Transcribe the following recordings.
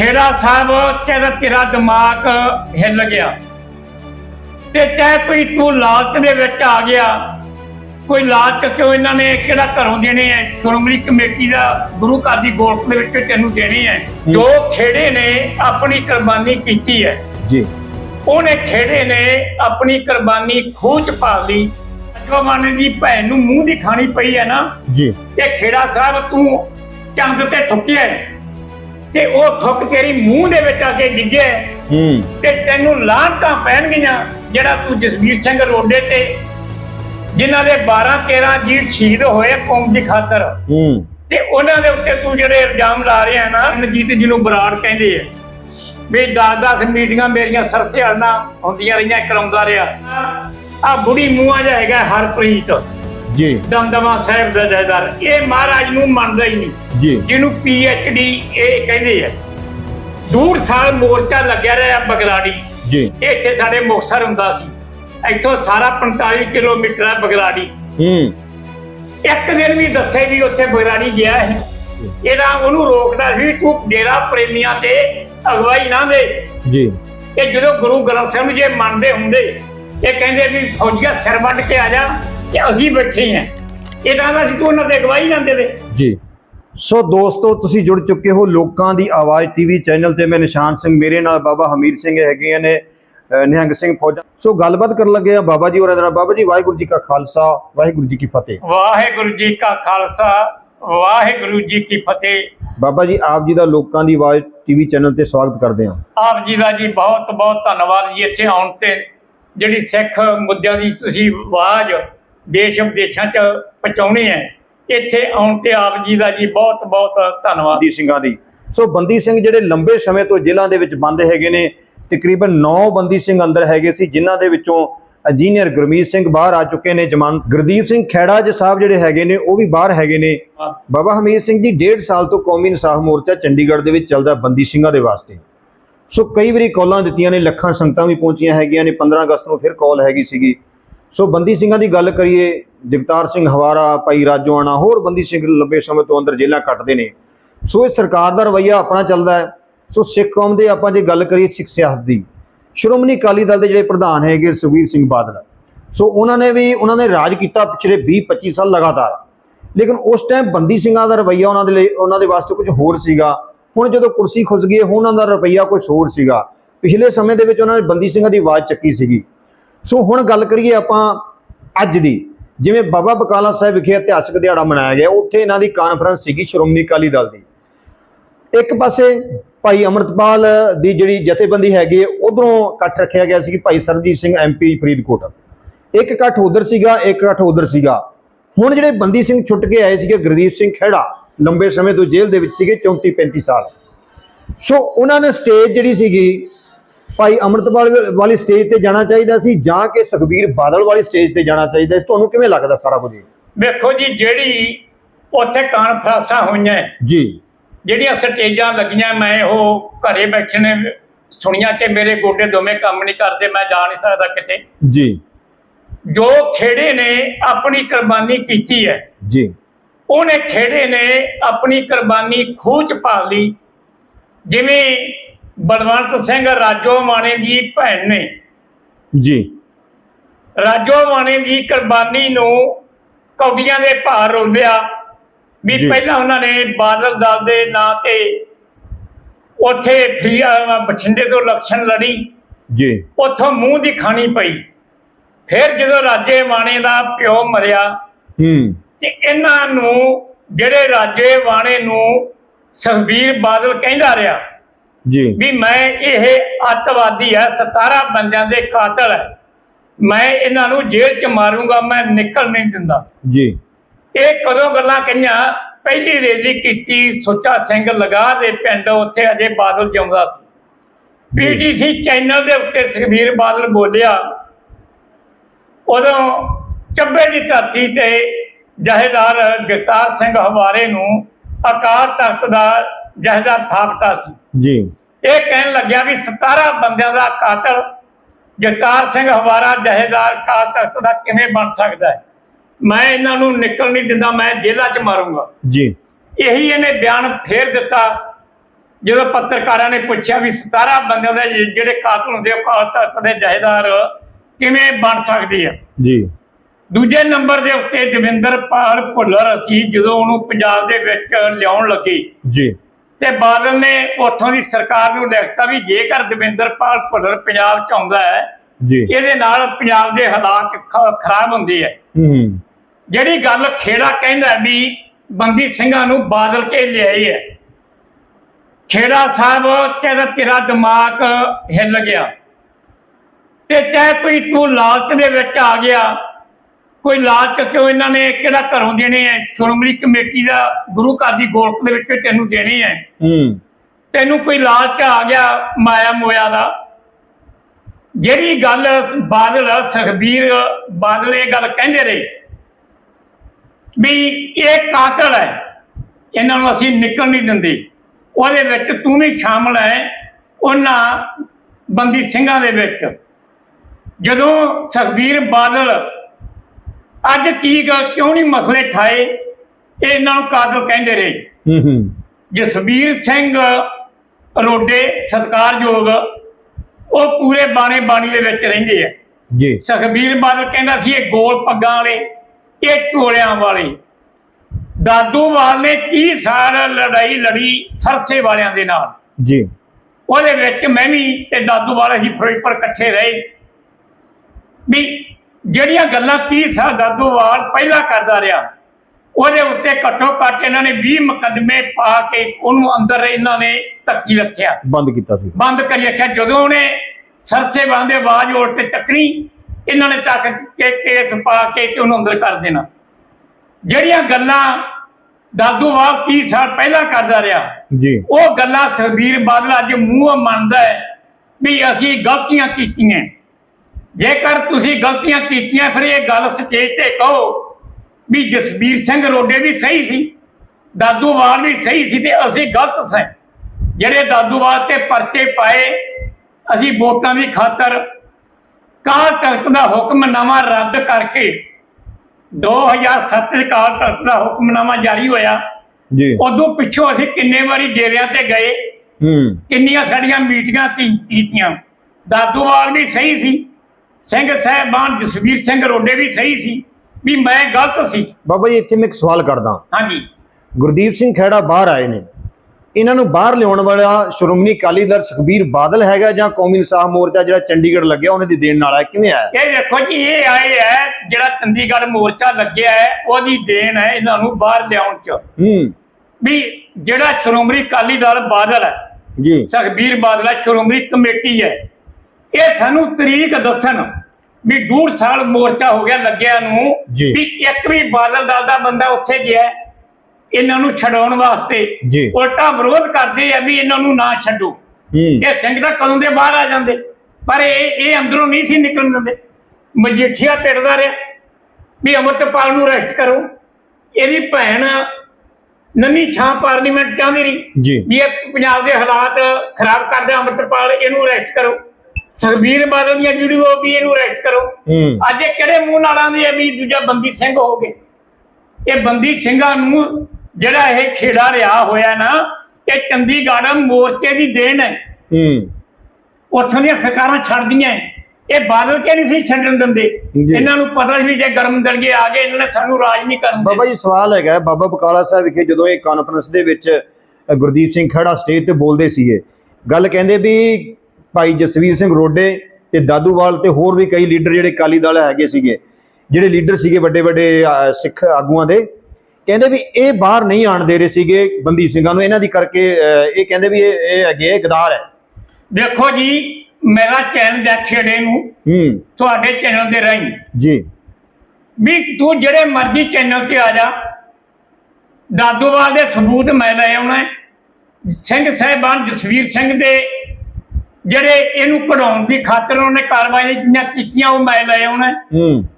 ਖੇੜਾ ਸਾਹਿਬ ਤੇਰਾ ਤੇਰਾ ਦਿਮਾਗ ਹਿੱਲ ਗਿਆ। ਤੇ ਚਾਹੇ ਕੋਈ ਤੂੰ ਲਾਲਚ ਦੇ ਵਿੱਚ ਆ ਗਿਆ ਕੋਈ ਲਾਲਚ ਕਿਉਂ ਇਹਨਾਂ ਨੇ ਕਿਹੜਾ ਘਰੋਂ ਦੇਣੇ ਐ? ਸ਼੍ਰੋਮਣੀ ਕਮੇਟੀ ਦਾ ਗੁਰੂ ਘਰ ਦੀ ਗੋਲਕ ਦੇ ਵਿੱਚ ਤੈਨੂੰ ਦੇਣੇ ਐ। ਜੋ। ਖੇੜੇ ਨੇ ਆਪਣੀ ਕੁਰਬਾਨੀ ਕੀਤੀ ਐ। ਜੀ। ਉਹਨੇ ਖੇੜੇ ਨੇ ਆਪਣੀ ਕੁਰਬਾਨੀ ਖੂਹ ਚ ਪਾ ਲਈ। ਜੋ ਮਾਨੇ ਦੀ ਭੈਣ ਨੂੰ ਮੂੰਹ ਦੀ ਖਾਣੀ ਪਈ ਐ ਨਾ। ਜੀ। ਇਹ ਖੇੜਾ ਸਾਹਿਬ ਤੂੰ ਚੰਦ ਤੇ ਠੁੱਕਿਆ। ਤੇ ਉਹ ਠੁੱਕ ਤੇਰੀ ਮੂੰਹ ਦੇ ਵਿੱਚ ਆ ਕੇ ਡਿੱਗਿਆ ਹੈ। ਤੇ ਤੈਨੂੰ ਲਾਂਟਾਂ ਪੈਣਗੀਆਂ ਜਿਹੜਾ ਤੂੰ ਜਸਵੀਰ ਸਿੰਘ ਰੋਡੇ ਤੇ ਜਿਨ੍ਹਾਂ ਦੇ 12 13 ਜੀਵ ਸ਼ਹੀਦ ਹੋਏ ਕੌਮ ਦੀ ਖਾਤਰ। ਹੂੰ। ਤੇ ਉਹਨਾਂ ਦੇ ਉੱਤੇ ਤੂੰ ਜਿਹੜੇ ਇਲਜ਼ਾਮ ਲਾ ਰਿਹਾ ਨਾ ਰਣਜੀਤ ਜੀ ਨੂੰ ਬਰਾੜ ਕਹਿੰਦੇ ਆ ਵੀ 10-10 ਮੀਟਿੰਗਾਂ ਮੇਰੀਆਂ ਸਰਸਿਆਣਾ ਹੁੰਦੀਆਂ ਰਹੀਆਂ ਕਰਾਉਂਦਾ ਰਿਹਾ। ਆ ਬੁੜੀ ਮੂੰਹਾਂ ਜਿਹਾ ਹੈਗਾ ਹਰਪ੍ਰੀਤ। ਜੀ। ਦਮਦਮਾ ਸਾਹਿਬ ਦਾ ਜੈਦਾਰ ਇਹ ਮਹਾਰਾਜ ਨੂੰ ਮੰਨਦਾ ਹੀ ਨਹੀਂ। ਜੀ। ਜਿਹਨੂੰ ਡੀ ਇਹ ਕਹਿੰਦੇ ਆ। ਦੂਰ ਸਾਲ ਮੋਰਚਾ ਲੱਗਿਆ ਰਿਹਾ ਬਗਰਾੜੀ ਜੀ। ਇੱਥੇ ਸਾਡੇ ਮੁਕਤਸਰ ਹੁੰਦਾ ਸੀ। ਇੱਥੋਂ ਸਾਰਾ 45 ਕਿਲੋਮੀਟਰ ਹੈ ਬਗਰਾੜੀ ਹੂੰ। ਇੱਕ ਦਿਨ ਵੀ ਦੱਸੇ ਵੀ ਉੱਥੇ ਬਗਰਾੜੀ ਗਿਆ ਹੈ ਇਹਦਾ ਉਹਨੂੰ ਰੋਕਦਾ ਸੀ ਤੂੰ ਡੇਰਾ ਪ੍ਰੇਮੀਆਂ ਤੇ ਅਗਵਾਈ ਨਾ ਦੇ। ਜੀ। ਇਹ ਜਦੋਂ ਗੁਰੂ ਗ੍ਰੰਥ ਸਾਹਿਬ ਨੂੰ ਜੇ ਮੰਨਦੇ ਹੁੰਦੇ ਇਹ ਕਹਿੰਦੇ ਵੀ ਫੌਜੀਆ ਸਿਰ ਵੱਢ ਕੇ ਆ ਜਾ। ਤੇ ਅਸੀਂ ਬੈਠੇ ਹਾਂ ਇਹ ਕਹਿੰਦਾ ਸੀ ਤੂੰ ਉਹਨਾਂ ਤੇ ਅਗਵਾਈ ਨਾ ਦੇਵੇ। ਜੀ। ਸੋ ਦੋਸਤੋ ਤੁਸੀਂ ਜੁੜ ਚੁੱਕੇ ਹੋ ਲੋਕਾਂ ਦੀ ਆਵਾਜ਼ ਟੀਵੀ ਚੈਨਲ ਤੇ। ਮੈਂ ਨਿਸ਼ਾਨ ਸਿੰਘ ਮੇਰੇ ਨਾਲ ਬਾਬਾ ਹਮੀਰ ਸਿੰਘ ਹੈਗੇ ਨੇ ਨਿਹੰਗ ਸਿੰਘ ਫੌਜਾ। ਸੋ ਗੱਲਬਾਤ ਕਰਨ ਲੱਗੇ ਆ ਬਾਬਾ ਜੀ ਹੋਰਾਂ ਦੇ ਨਾਲ। ਬਾਬਾ ਜੀ ਵਾਹਿਗੁਰੂ ਜੀ ਕਾ ਖਾਲਸਾ ਵਾਹਿਗੁਰੂ ਜੀ ਕੀ ਫਤਿਹ। ਵਾਹਿਗੁਰੂ ਜੀ ਕਾ ਖਾਲਸਾ ਵਾਹਿਗੁਰੂ ਜੀ ਕੀ ਫਤਿਹ। ਬਾਬਾ ਜੀ ਆਪ ਜੀ ਦਾ ਲੋਕਾਂ ਦੀ ਆਵਾਜ਼ ਟੀਵੀ ਚੈਨਲ ਤੇ ਸਵਾਗਤ ਕਰਦੇ ਹਾਂ। ਆਪ ਜੀ ਦਾ ਜੀ ਬਹੁਤ ਬਹੁਤ ਧੰਨਵਾਦ ਜੀ ਇੱਥੇ ਆਉਣ ਤੇ। ਜਿਹੜੀ ਸਿੱਖ ਮੁੱਦਿਆਂ ਦੀ ਤੁਸੀਂ ਆਵਾਜ਼ ਦੇਸ਼ ਵਿਦੇਸ਼ਾਂ 'ਚ ਪਹੁੰਚਾਉਣੇ ਹੈ। ਇੱਥੇ ਆਉਣ ਤੇ ਆਪ ਜੀ ਦਾ ਜੀ ਬਹੁਤ ਬਹੁਤ ਧੰਨਵਾਦ। ਬੰਦੀ ਸਿੰਘਾਂ ਦੀ। ਸੋ ਬੰਦੀ ਸਿੰਘ ਜਿਹੜੇ ਲੰਬੇ ਸਮੇਂ ਤੋਂ ਜਿਲ੍ਹਾ ਦੇ ਵਿੱਚ ਬੰਦ ਹੈਗੇ ਨੇ, ਤਕਰੀਬਨ 9 ਬੰਦੀ ਸਿੰਘ ਅੰਦਰ ਹੈਗੇ ਸੀ, ਜਿਨ੍ਹਾਂ ਦੇ ਵਿੱਚੋਂ ਇੰਜੀਨੀਅਰ ਗੁਰਮੀਤ ਸਿੰਘ ਬਾਹਰ ਆ ਚੁੱਕੇ ਨੇ ਜਮਾਨ ਗੁਰਦੀਪ ਸਿੰਘ ਖੈੜਾ ਜੀ ਸਾਹਿਬ ਜਿਹੜੇ ਹੈਗੇ ਨੇ, ਉਹ ਵੀ ਬਾਹਰ ਹੈਗੇ ਨੇ। ਬਾਬਾ ਹਮੀਰ ਸਿੰਘ ਜੀ ਡੇਢ ਸਾਲ ਤੋਂ ਕੌਮੀ ਇਨਸਾਫ ਮੋਰਚਾ ਚੰਡੀਗੜ੍ਹ ਦੇ ਵਿੱਚ ਚੱਲਦਾ ਬੰਦੀ ਸਿੰਘਾਂ ਦੇ ਵਾਸਤੇ। ਸੋ ਕਈ ਵਾਰੀ ਕਾਲਾਂ ਦਿੱਤੀਆਂ ਨੇ, ਲੱਖਾਂ ਸੰਗਤਾਂ ਵੀ ਪਹੁੰਚੀਆਂ ਹੈਗੀਆਂ ਨੇ 15 ਅਗਸਤ ਨੂੰ ਫਿਰ ਕਾਲ ਹੈਗੀ ਸੀਗੀ। ਸੋ ਬੰਦੀ ਸਿੰਘਾਂ ਦੀ ਗੱਲ ਕਰੀਏ, ਜਗਤਾਰ ਸਿੰਘ ਹਵਾਰਾ, ਭਾਈ ਰਾਜੋਆਣਾ, ਹੋਰ ਬੰਦੀ ਸਿੰਘ ਲੰਬੇ ਸਮੇਂ ਤੋਂ ਅੰਦਰ ਜੇਲ੍ਹਾਂ ਕੱਟਦੇ ਨੇ। ਸੋ ਇਹ ਸਰਕਾਰ ਦਾ ਰਵੱਈਆ ਆਪਣਾ ਚੱਲਦਾ ਹੈ। ਸੋ ਸਿੱਖ ਕੌਮ ਦੇ ਆਪਾਂ ਜੇ ਗੱਲ ਕਰੀਏ ਸਿੱਖ ਸਿਆਸਤ ਦੀ, ਸ਼੍ਰੋਮਣੀ ਅਕਾਲੀ ਦਲ ਦੇ ਜਿਹੜੇ ਪ੍ਰਧਾਨ ਹੈਗੇ ਸੁਖਬੀਰ ਸਿੰਘ ਬਾਦਲ, ਸੋ ਉਹਨਾਂ ਨੇ ਵੀ ਉਹਨਾਂ ਨੇ ਰਾਜ ਕੀਤਾ ਪਿਛਲੇ 20 25 ਸਾਲ ਲਗਾਤਾਰ। ਲੇਕਿਨ ਉਸ ਟਾਈਮ ਬੰਦੀ ਸਿੰਘਾਂ ਦਾ ਰਵੱਈਆ ਉਹਨਾਂ ਦੇ ਲਈ, ਉਹਨਾਂ ਦੇ ਵਾਸਤੇ ਕੁਝ ਹੋਰ ਸੀਗਾ। ਹੁਣ ਜਦੋਂ ਕੁਰਸੀ ਖੁੱਸ ਗਈ, ਹੁਣ ਉਹਨਾਂ ਦਾ ਰਵੱਈਆ ਕੁਝ ਹੋਰ ਸੀਗਾ। ਪਿਛਲੇ ਸਮੇਂ ਦੇ ਵਿੱਚ ਉਹਨਾਂ ਨੇ ਬੰਦੀ ਸਿੰਘਾਂ ਦੀ ਆਵਾਜ਼ ਚੱਕੀ ਸੀਗੀ। ਸੋ ਹੁਣ ਗੱਲ ਕਰੀਏ ਆਪਾਂ ਅੱਜ ਦੀ। ਜਿਵੇਂ ਬਾਬਾ ਬਕਾਲਾ ਸਾਹਿਬ ਵਿਖੇ ਇਤਿਹਾਸਕ ਦਿਹਾੜਾ ਮਨਾਇਆ ਗਿਆ, ਉੱਥੇ ਇਹਨਾਂ ਦੀ ਕਾਨਫਰੰਸ ਸੀਗੀ ਸ਼੍ਰੋਮਣੀ ਅਕਾਲੀ ਦਲ ਦੀ। ਇੱਕ ਪਾਸੇ ਭਾਈ ਅਮਰਤਪਾਲ ਦੀ ਜਿਹੜੀ ਜਥੇਬੰਦੀ ਹੈਗੀ ਉਧਰੋਂ ਇਕੱਠ ਰੱਖਿਆ ਗਿਆ ਸੀ ਕਿ ਭਾਈ ਸਰਬਜੀਤ ਸਿੰਘ ਐਮਪੀ ਫਰੀਦਕੋਟ। ਇੱਕ ਇਕੱਠ ਉਧਰ ਸੀਗਾ, ਇੱਕ ਇਕੱਠ ਉਧਰ ਸੀਗਾ। ਹੁਣ ਜਿਹੜੇ ਬੰਦੀ ਸਿੰਘ ਛੁੱਟ ਕੇ ਆਏ ਸੀਗੇ, ਗੁਰਦੀਪ ਸਿੰਘ ਖੇੜਾ ਲੰਬੇ ਸਮੇਂ ਤੋਂ ਜੇਲ੍ਹ ਦੇ ਵਿੱਚ ਸੀਗੇ 34 35 ਸਾਲ। ਸੋ ਉਹਨਾਂ ਨੇ ਸਟੇਜ ਜਿਹੜੀ ਸੀਗੀ ਭਾਈ ਅਮਰਤਪਾਲ ਵਾਲੀ ਸਟੇਜ ਤੇ ਜਾਣਾ ਚਾਹੀਦਾ ਸੀ ਜਾਂ ਕਿ ਸੁਖਬੀਰ ਬਾਦਲ ਵਾਲੀ ਸਟੇਜ ਤੇ ਜਾਣਾ ਚਾਹੀਦਾ ਸੀ? ਤੁਹਾਨੂੰ ਕਿਵੇਂ ਲੱਗਦਾ ਸਾਰਾ ਕੁਝ? ਵੇਖੋ ਜੀ ਜਿਹੜੀ ਉੱਥੇ ਕਾਨਫਰੰਸਾਂ ਹੋਈਆਂ ਜੀ। ਜਿਹੜੀਆਂ ਸਟੇਜਾਂ ਲੱਗੀਆਂ ਮੈਂ ਉਹ ਘਰੇ ਬੈਠਣੇ ਸੁਣੀਆਂ ਕਿ ਮੇਰੇ ਗੋਡੇ ਦੋਵੇਂ ਕੰਮ ਨਹੀਂ ਕਰਦੇ ਮੈਂ ਜਾ ਨਹੀਂ ਸਕਦਾ ਕਿਤੇ। ਜੀ। ਜੋ ਖੇੜੇ ਨੇ ਆਪਣੀ ਕੁਰਬਾਨੀ ਕੀਤੀ ਹੈ ਜੀ। ਉਹਨੇ ਖੇੜੇ ਨੇ ਆਪਣੀ ਕੁਰਬਾਨੀ ਖੂਹ ਚ ਪਾ ਲਈ। ਜਿਵੇਂ ਬਲਵੰਤ ਸਿੰਘ ਰਾਜੋ ਮਾਣੇ ਦੀ ਭੈਣ ਨੇ। ਜੀ। ਰਾਜੋ ਮਾਣੇ ਦੀ ਕੁਰਬਾਨੀ ਨੂੰ ਕੌਡੀਆਂ ਦੇ ਭਾਰ ਰੋਲਿਆ ਵੀ। ਪਹਿਲਾਂ ਉਹਨਾਂ ਨੇ ਬਾਦਲ ਦਲ ਦੇ ਨਾਂ ਤੇ ਉੱਥੇ ਬਠਿੰਡੇ ਤੋਂ ਇਲੈਕਸ਼ਨ ਲੜੀ। ਜੀ। ਉੱਥੋਂ ਮੂੰਹ ਦੀ ਖਾਣੀ ਪਈ। ਫਿਰ ਜਦੋਂ ਰਾਜੇ ਮਾਣੇ ਦਾ ਪਿਓ ਮਰਿਆ ਹੂੰ। ਤੇ ਇਹਨਾਂ ਨੂੰ ਜਿਹੜੇ ਰਾਜੇ ਵਾਣੇ ਨੂੰ ਸੁਖਬੀਰ ਬਾਦਲ ਕਹਿੰਦਾ ਰਿਹਾ ਜੀ। ਵੀ ਮੈਂ ਇਹ ਅੱਤਵਾਦੀ ਹੈ 17 ਬੰਦਿਆਂ ਦੇ ਕਾਤਲ ਹੈ। ਮੈਂ ਇਹਨਾਂ ਨੂੰ ਜੇਲ੍ਹ 'ਚ ਮਾਰੂੰਗਾ ਮੈਂ ਨਿਕਲ ਨਹੀਂ ਦਿੰਦਾ। ਜੀ। ਇਹ ਕਦੋਂ ਗੱਲਾਂ ਕਹੀਆਂ? ਪਹਿਲੀ ਰੇਲੀ ਕੀਤੀ ਸੁੱਚਾ ਸਿੰਘ ਲਗਾ ਦੇ ਪਿੰਡ ਉੱਥੇ ਅਜੇ ਬਾਦਲ ਜਿਉਂਦਾ ਸੀ। ਪੀਟੀਸੀ ਚੈਨਲ ਦੇ ਉੱਤੇ ਸੁਖਬੀਰ ਬਾਦਲ ਬੋਲਿਆ ਉਦੋਂ ਚੱਬੇ ਦੀ ਧਰਤੀ ਤੇ ਜਹੇਦਾਰ ਜਗਤਾਰ ਸਿੰਘ ਹਵਾਰੇ ਨੂੰ ਅਕਾਲ ਤਖਤ ਦਾ ਜਹੇਦਾਰ ਥਾਪਤਾ ਸੀ। ਜੀ। ਇਹ ਕਹਿਣ ਲੱਗਿਆ ਵੀ 17 ਬੰਦਿਆਂ ਦਾ ਕਾਤਲ ਜਗਤਾਰ ਸਿੰਘ ਹਵਾਰਾ ਜਹੇਦਾਰ ਤਖਤ ਦਾ ਕਿਵੇਂ ਬਣ ਸਕਦਾ ਹੈ? ਮੈਂ ਇਹਨਾਂ ਨੂੰ ਨਿਕਲ ਨਹੀਂ ਦਿੰਦਾ ਮੈਂ ਜੇਲ੍ਹਾਂ 'ਚ ਮਾਰੂੰਗਾ। ਜੀ। ਇਹੀ ਇਹਨੇ ਬਿਆਨ ਫੇਰ ਦਿੱਤਾ ਜਦੋਂ ਪੱਤਰਕਾਰਾਂ ਨੇ ਪੁੱਛਿਆ ਵੀ 17 ਬੰਦਿਆਂ ਦੇ ਜਿਹੜੇ ਕਾਤਲ ਹੁੰਦੇ ਉਹ ਤਖਤ ਦੇ ਜਹੇਦਾਰ ਕਿਵੇਂ ਬਣ ਸਕਦੇ ਆ? ਜੀ। ਦੂਜੇ ਨੰਬਰ ਦੇ ਉੱਤੇ ਦਵਿੰਦਰਪਾਲ ਭੁੱਲਰ ਅਸੀਂ ਜਦੋਂ ਉਹਨੂੰ ਪੰਜਾਬ ਦੇ ਵਿੱਚ ਲਿਆਉਣ ਲੱਗੇ। ਜੀ। ਤੇ ਬਾਦਲ ਨੇ ਉੱਥੋਂ ਦੀ ਸਰਕਾਰ ਨੂੰ ਲਿਖਤਾ ਵੀ ਜੇਕਰ ਦਵਿੰਦਰਪਾਲ ਭੁੱਲਰ ਪੰਜਾਬ ਚ ਆਉਂਦਾ ਹੈ ਜੀ। ਇਹਦੇ ਨਾਲ ਪੰਜਾਬ ਦੇ ਹਾਲਾਤ ਖਰਾਬ ਹੁੰਦੇ ਆ। ਹੂੰ ਜਿਹੜੀ ਗੱਲ ਖੇੜਾ ਕਹਿੰਦਾ ਵੀ ਬੰਦੀ ਸਿੰਘਾਂ ਨੂੰ ਬਾਦਲ ਕੇ ਲਿਆਈ ਹੈ। ਖੇੜਾ ਸਾਹਿਬ ਕਹਿੰਦਾ ਤੇਰਾ ਦਿਮਾਗ ਹਿੱਲ ਗਿਆ। ਤੇ ਚਾਹੇ ਕੋਈ ਤੂੰ ਲਾਲਚ ਦੇ ਵਿੱਚ ਆ ਗਿਆ ਕੋਈ ਲਾਲਚ ਕਿਉਂ ਇਹਨਾਂ ਨੇ ਕਿਹੜਾ ਘਰੋਂ ਦੇਣੇ ਐ? ਸ਼੍ਰੋਮਣੀ ਕਮੇਟੀ ਦਾ ਗੁਰੂ ਘਰ ਦੀ ਗੋਲਕ ਦੇ ਵਿੱਚ ਤੈਨੂੰ ਦੇਣੇ ਐ। ਹੂੰ। ਤੈਨੂੰ ਕੋਈ ਲਾਲਚ ਆ ਗਿਆ ਮਾਇਆ ਮੋਇਆ ਦਾ? ਜਿਹੜੀ ਗੱਲ ਬਾਦਲ ਸੁਖਬੀਰ ਬਾਦਲ ਇਹ ਗੱਲ ਕਹਿੰਦੇ ਰਹੇ ਵੀ ਇਹ ਕਾਤਲ ਹੈ ਇਹਨਾਂ ਨੂੰ ਅਸੀਂ ਨਿਕਲ ਨਹੀਂ ਦਿੰਦੇ। ਉਹਦੇ ਵਿੱਚ ਤੂੰ ਵੀ ਸ਼ਾਮਲ ਹੈ ਉਹਨਾਂ ਬੰਦੀ ਸਿੰਘਾਂ ਦੇ ਵਿੱਚ। ਜਦੋਂ ਸੁਖਬੀਰ ਬਾਦਲ ਅੱਜ ਕੀ ਗ- ਕਿਉਂ ਨਹੀਂ ਮਸਲੇ ਠਾਏ? ਇਹ ਇਹਨਾਂ ਨੂੰ ਕਾਤਲ ਕਹਿੰਦੇ ਰਹੇ? ਹੂੰ ਹੂੰ। ਜਸਵੀਰ ਸਿੰਘ ਰੋਡੇ ਸਤਿਕਾਰਯੋਗ ਉਹ ਪੂਰੇ ਬਾਣੇ ਬਾਣੀ ਦੇ ਵਿੱਚ ਰਹਿੰਦੇ ਆ। ਜੀ। ਸੁਖਬੀਰ ਬਾਦਲ ਕਹਿੰਦਾ ਸੀ ਇਹ ਗੋਲ ਪੱਗਾਂ ਵਾਲੇ ਇਹ ਟੋਲਿਆਂ ਵਾਲੇ। ਦਾਦੂਵਾਲ ਨੇ 30 ਸਾਲ ਲੜਾਈ ਲੜੀ ਸਰਸੇ ਵਾਲਿਆਂ ਦੇ ਨਾਲ। ਜੀ। ਉਹਦੇ ਵਿੱਚ ਮੈਂ ਵੀ ਤੇ ਦਾਦੂਵਾਲ ਅਸੀਂ ਫਿਰੋਜ਼ਪੁਰ ਇਕੱਠੇ ਰਹੇ। ਵੀ ਜਿਹੜੀਆਂ ਗੱਲਾਂ 30 ਸਾਲ ਦਾਦੂਵਾਲ ਪਹਿਲਾਂ ਕਰਦਾ ਰਿਹਾ ਉਹਦੇ ਉੱਤੇ ਘੱਟੋ ਘੱਟ ਇਹਨਾਂ ਨੇ 20 ਮੁਕੱਦਮੇ ਪਾ ਕੇ ਉਹਨੂੰ ਅੰਦਰ ਇਹਨਾਂ ਨੇ ਧੱਕੀ ਰੱਖਿਆ। ਬੰਦ ਕੀਤਾ ਸੀ। ਬੰਦ ਕਰੀ ਰੱਖਿਆ। ਜਦੋਂ ਉਹਨੇ ਸਰਸੇ ਬੰਦੇ ਆਵਾਜ਼ ਉਲਟ ਚੱਕਣੀ ਇਹਨਾਂ ਨੇ ਚੱਕ ਕੇ ਕੇਸ ਪਾ ਕੇ ਤੇ ਉਹਨੂੰ ਅੰਦਰ ਕਰ ਦੇਣਾ। ਜਿਹੜੀਆਂ ਗੱਲਾਂ ਦਾਦੂਵਾਲ 30 ਸਾਲ ਪਹਿਲਾਂ ਕਰਦਾ ਰਿਹਾ ਜੀ। ਉਹ ਗੱਲਾਂ ਸੁਖਬੀਰ ਬਾਦਲ ਅੱਜ ਮੂੰਹ ਮੰਨਦਾ ਹੈ ਵੀ ਅਸੀਂ ਗਲਤੀਆਂ ਕੀਤੀਆਂ। ਜੇਕਰ ਤੁਸੀਂ ਗਲਤੀਆਂ ਕੀਤੀਆਂ ਫਿਰ ਇਹ ਗੱਲ ਸਟੇਜ ਤੇ ਕਹੋ ਵੀ ਜਸਬੀਰ ਸਿੰਘ ਰੋਡੇ ਵੀ ਸਹੀ ਸੀ ਦਾਦੂਵਾਲ ਵੀ ਸਹੀ ਸੀ ਤੇ ਅਸੀਂ ਗਲਤ ਸਾਂ ਜਿਹੜੇ ਦਾਦੂਵਾਲ ਤੇ ਪਰਚੇ ਪਾਏ ਅਸੀਂ ਵੋਟਾਂ ਦੀ ਖਾਤਰ ਕਾਲ ਤਖਤ ਦਾ ਹੁਕਮਨਾਮਾ ਰੱਦ ਕਰਕੇ 2007 ਚ ਕਾਲ ਤਖਤ ਦਾ ਹੁਕਮਨਾਮਾ ਜਾਰੀ ਹੋਇਆ। ਜੀ। ਉਦੋਂ ਪਿੱਛੋਂ ਅਸੀਂ ਕਿੰਨੇ ਵਾਰੀ ਡੇਰਿਆਂ ਤੇ ਗਏ ਹੂੰ। ਕਿੰਨੀਆਂ ਸਾਡੀਆਂ ਮੀਟਿੰਗਾਂ ਕੀਤੀਆਂ। ਦਾਦੂਵਾਲ ਵੀ ਸਹੀ ਸੀ ਸਿੰਘ ਸਾਹਿਬਾਨ ਜਸਵੀਰ ਸਿੰਘ ਰੋਡੇ ਵੀ ਸਹੀ ਸੀ ਵੀ ਮੈਂ ਗਲਤ ਸੀ। ਬਾਬਾ ਜੀ ਇੱਥੇ ਮੈਂ ਇੱਕ ਸਵਾਲ ਕਰਦਾ। ਹਾਂਜੀ। ਗੁਰਦੀਪ ਸਿੰਘ ਖਹਿੜਾ ਬਾਹਰ ਆਏ ਨੇ। ਇਹਨਾਂ ਨੂੰ ਬਾਹਰ ਲਿਆਉਣ ਵਾਲਾ ਸ਼੍ਰੋਮਣੀ ਅਕਾਲੀ ਦਲ ਸੁਖਬੀਰ ਬਾਦਲ ਹੈਗਾ ਜਾਂ ਕੌਮੀ ਇਨਸਾਫ ਮੋਰਚਾ ਜਿਹੜਾ ਚੰਡੀਗੜ੍ਹ ਲੱਗਿਆ ਉਹਨਾਂ ਦੀ ਦੇਣ ਨਾਲ ਹੈ ਕਿਵੇਂ ਆਇਆ? ਇਹ ਦੇਖੋ ਜੀ ਇਹ ਆਏ ਹੈ ਜਿਹੜਾ ਚੰਡੀਗੜ੍ਹ ਮੋਰਚਾ ਲੱਗਿਆ ਹੈ ਉਹਦੀ ਦੇਣ ਹੈ ਇਹਨਾਂ ਨੂੰ ਬਾਹਰ ਲਿਆਉਣ ਚ। ਹੂੰ। ਵੀ ਜਿਹੜਾ ਸ਼੍ਰੋਮਣੀ ਅਕਾਲੀ ਦਲ ਬਾਦਲ ਹੈ ਜੀ। ਸੁਖਬੀਰ ਬਾਦਲਾ ਸ਼੍ਰੋਮਣੀ ਕਮੇਟੀ ਹੈ। ਇਹ ਸਾਨੂੰ ਤਰੀਕ ਦੱਸਣ ਵੀ ਡੂਢ ਸਾਲ ਮੋਰਚਾ ਹੋ ਗਿਆ ਲੱਗਿਆ ਨੂੰ। ਵੀ ਇੱਕ ਵੀ ਬਾਦਲ ਦਲ ਦਾ ਬੰਦਾ ਉੱਥੇ ਗਿਆ ਇਹਨਾਂ ਨੂੰ ਛਡਾਉਣ ਵਾਸਤੇ। ਉਲਟਾ ਵਿਰੋਧ ਕਰਦੇ ਆ ਵੀ ਇਹਨਾਂ ਨੂੰ ਨਾ ਛੱਡੋ। ਇਹ ਸਿੰਘ ਤਾਂ ਕਦੋਂ ਦੇ ਬਾਹਰ ਆ ਜਾਂਦੇ? ਪਰ ਇਹ ਇਹ ਅੰਦਰੋਂ ਨਹੀਂ ਸੀ ਨਿਕਲਣ ਦਿੰਦੇ। ਮਜੀਠੀਆ ਪਿੱਟਦਾ ਰਿਹਾ ਵੀ ਅਮਰਤਪਾਲ ਨੂੰ ਅਰੈਸਟ ਕਰੋ। ਇਹਦੀ ਭੈਣ ਨੰਨੀ ਛਾਂ ਪਾਰਲੀਮੈਂਟ ਚਾਹੁੰਦੀ ਰਹੀ ਵੀ ਇਹ ਪੰਜਾਬ ਦੇ ਹਾਲਾਤ ਖਰਾਬ ਕਰਦੇ ਅੰਮ੍ਰਿਤਪਾਲ ਇਹਨੂੰ ਅਰੈਸਟ ਕਰੋ। ਸੁਖਬੀਰ ਬਾਦਲ ਦੀਆਂ ਵੀਡੀਓ ਵੀ ਇਹਨੂੰ ਅਰੈਸਟ ਕਰੋ। ਹੂੰ। ਅੱਜ ਇਹ ਕਿਹੜੇ ਮੂੰਹ ਨਾਲ ਹੈ ਵੀ ਦੂਜਾ ਬੰਦੀ ਸਿੰਘ ਹੋ ਗਏ? ਇਹ ਬੰਦੀ ਸਿੰਘਾਂ ਨੂੰ ਜਿਹੜਾ ਇਹ ਖੇੜਾ ਰਿਹਾ ਹੋਇਆ ਨਾ ਇਹ ਚੰਡੀਗੜ੍ਹ ਮੋਰਚੇ ਦੀ ਦੇਣ ਹੈ। ਹੂੰ। ਉੱਥੋਂ ਦੀਆਂ ਸਰਕਾਰਾਂ ਛੱਡਦੀਆਂ। ਇਹ ਬਾਦਲ ਕੇ ਨਹੀਂ ਸੀ ਛੱਡਣ ਦਿੰਦੇ। ਇਹਨਾਂ ਨੂੰ ਪਤਾ ਸੀ ਜੇ ਗਰਮ ਦਲਗੇ ਆ ਗਏ ਇਹਨਾਂ ਨੇ ਸਾਨੂੰ ਰਾਜ ਨਹੀਂ ਕਰਨ ਬਾਬਾ ਜੀ ਸਵਾਲ ਹੈਗਾ ਬਾਬਾ ਬਕਾਲਾ ਸਾਹਿਬ ਵਿਖੇ ਜਦੋਂ ਇਹ ਕਾਨਫਰੰਸ ਦੇ ਵਿੱਚ ਗੁਰਦੀਪ ਸਿੰਘ ਖੜਾ ਸਟੇਜ ਤੇ ਬੋਲਦੇ ਸੀਗੇ। ਗੱਲ ਕਹਿੰਦੇ ਵੀ ਭਾਈ ਜਸਵੀਰ ਸਿੰਘ ਰੋਡੇ ਤੇ ਦਾਦੂਵਾਲ ਤੇ ਹੋਰ ਵੀ ਕਈ ਲੀਡਰ ਜਿਹੜੇ ਅਕਾਲੀ ਦਲ ਹੈਗੇ ਸੀਗੇ ਜਿਹੜੇ ਲੀਡਰ ਸੀਗੇ ਵੱਡੇ ਵੱਡੇ ਸਿੱਖ ਆਗੂਆਂ ਦੇ ਕਹਿੰਦੇ ਵੀ ਇਹ ਬਾਹਰ ਨਹੀਂ ਆਣ ਦੇ ਰਹੇ ਸੀਗੇ ਬੰਦੀ ਸਿੰਘਾਂ ਨੂੰ ਇਹਨਾਂ ਦੀ ਕਰਕੇ ਇਹ ਕਹਿੰਦੇ ਵੀ ਇਹ ਇਹ ਹੈਗੇ ਗਦਾਰ ਹੈ। ਦੇਖੋ ਜੀ ਮੇਰਾ ਚੈਨਲ ਦਾ ਖੇੜੇ ਨੂੰ ਹੂੰ। ਤੁਹਾਡੇ ਚੈਨਲ ਦੇ ਰਾਹੀਂ। ਜੀ। ਵੀ ਤੂੰ ਜਿਹੜੇ ਮਰਜ਼ੀ ਚੈਨਲ ਤੇ ਆ ਜਾ ਦਾਦੂਵਾਲ ਦੇ ਸਬੂਤ ਮੈਂ ਲੈ ਆਉਣਾ। ਸਿੰਘ ਸਾਹਿਬਾਨ ਜਸਵੀਰ ਸਿੰਘ ਦੇ ਜਿਹੜੇ ਇਹਨੂੰ ਕਢਾਉਣ ਦੀ ਖਾਤਰ ਉਹਨੇ ਕਾਰਵਾਈਆਂ ਕੀਤੀਆਂ ਉਹ ਮੈਂ ਲੈ ਆਉਣਾ ਹੈ।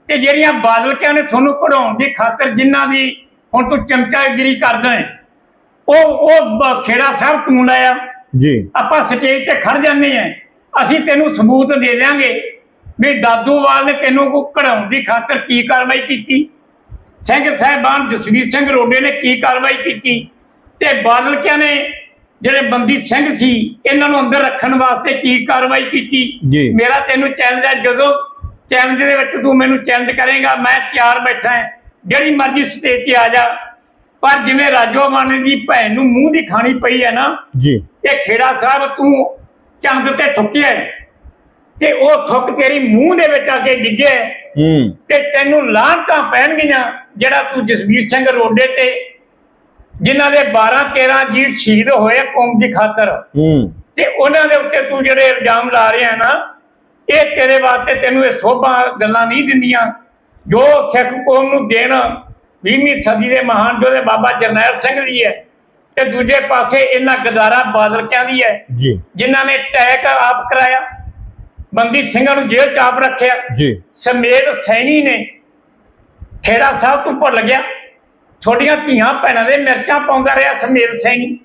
ਤੇ ਜਿਹੜੀਆਂ ਬਾਦਲਕਿਆਂ ਨੇ ਤੁਹਾਨੂੰ ਕਢਾਉਣ ਦੀ ਖਾਤਰ ਜਿਨ੍ਹਾਂ ਦੀ ਹੁਣ ਤੂੰ ਚਮਚਾਗਿਰੀ ਕਰਦਾ ਹੈ ਉਹ ਉਹ ਖੇੜਾ ਸਾਹਿਬ ਤੂੰ ਲਾਇਆ ਜੀ। ਆਪਾਂ ਸਟੇਜ ਤੇ ਖੜ ਜਾਂਦੇ ਆ ਅਸੀਂ ਤੈਨੂੰ ਸਬੂਤ ਦੇ ਦਿਆਂਗੇ ਵੀ ਦਾਦੂਵਾਲ ਨੇ ਤੈਨੂੰ ਕੋ ਕਢਾਉਣ ਦੀ ਖਾਤਰ ਕੀ ਕਾਰਵਾਈ ਕੀਤੀ। ਸਿੰਘ ਸਾਹਿਬਾਨ ਜਸਵੀਰ ਸਿੰਘ ਰੋਡੇ ਨੇ ਕੀ ਕਾਰਵਾਈ ਕੀਤੀ। ਤੇ ਬਾਦਲ ਕਿਆ ਨੇ ਜਿਹੜੇ ਬੰਦੀ ਸਿੰਘ ਸੀ ਇਹਨਾਂ ਨੂੰ ਅੰਦਰ ਰੱਖਣ ਵਾਸਤੇ ਕੀ ਕਾਰਵਾਈ ਕੀਤੀ। ਮੇਰਾ ਤੈਨੂੰ ਚੈਲੰਜ ਹੈ ਜਦੋਂ ਚੈਲੰਜ ਦੇ ਵਿੱਚ ਤੂੰ ਮੈਨੂੰ ਚੈਲੰਜ ਕਰੇਗਾ ਮੈਂ ਤਿਆਰ ਬੈਠਾ ਹਾਂ। ਜਿਹੜੀ ਮਰਜ਼ੀ ਸਟੇਜ ਤੇ ਆ ਜਾ। ਪਰ ਜਿਵੇਂ ਰਾਜੋ ਮਾਨੇ ਦੀ ਭੈਣ ਨੂੰ ਮੂੰਹ ਦੀ ਖਾਣੀ ਪਈ ਹੈ ਨਾ ਜੀ। ਇਹ ਖੇੜਾ ਸਾਹਿਬ ਤੂੰ ਚੰਦ ਤੇ ਠੁੱਕਿਆ। ਤੇ ਉਹ ਠੁੱਕ ਤੇਰੀ ਮੂੰਹ ਦੇ ਵਿੱਚ ਆ ਕੇ ਡਿੱਗੇ ਹੂੰ। ਤੇ ਤੈਨੂੰ ਲਾਂਟਾਂ ਪੈਣਗੀਆਂ ਜਿਹੜਾ ਤੂੰ ਜਸਵੀਰ ਸਿੰਘ ਰੋਡੇ ਤੇ ਜਿਨ੍ਹਾਂ ਦੇ 12 13 ਜੀਵ ਸ਼ਹੀਦ ਹੋਏ ਕੌਮ ਦੀ ਖਾਤਰ। ਹੂੰ। ਤੇ ਉਹਨਾਂ ਦੇ ਉੱਤੇ ਤੂੰ ਜਿਹੜੇ ਇਲਜ਼ਾਮ ਲਾ ਰਿਹਾ ਨਾ ਇਹ ਤੇਰੇ ਵਾਸਤੇ ਤੈਨੂੰ ਇਹ ਸੋਭਾ ਗੱਲਾਂ ਨਹੀਂ ਦਿੰਦੀਆਂ। ਜੋ ਸਿੱਖ ਕੌਮ ਨੂੰ ਦੇਣ 20ਵੀਂ ਸਦੀ ਦੇ ਮਹਾਨ ਯੋਧੇ ਬਾਬਾ ਜਰਨੈਲ ਸਿੰਘ ਦੀ ਹੈ ਤੇ ਦੂਜੇ ਪਾਸੇ ਇਹਨਾਂ ਗਦਾਰਾ ਬਾਦਲਕਿਆਂ ਦੀ ਹੈ ਜੀ। ਜਿਨ੍ਹਾਂ ਨੇ ਟੈਕ ਆਪ ਕਰਾਇਆ ਬੰਦੀ ਸਿੰਘਾਂ ਨੂੰ ਜੇਲ੍ਹ ਚ ਆਪ ਰੱਖਿਆ। ਜੀ। ਸਮੇਤ ਸੈਣੀ ਨੇ ਖੇੜਾ ਸਾਹਿਬ ਤੋਂ ਭੁੱਲ ਗਿਆ। ਤੁਹਾਡੀਆਂ ਧੀਆਂ ਭੈਣਾਂ ਦੇ ਮਿਰਚਾਂ ਪਾਉਂਦਾ ਰਿਹਾ ਸਮੇਤ ਸੈਣੀ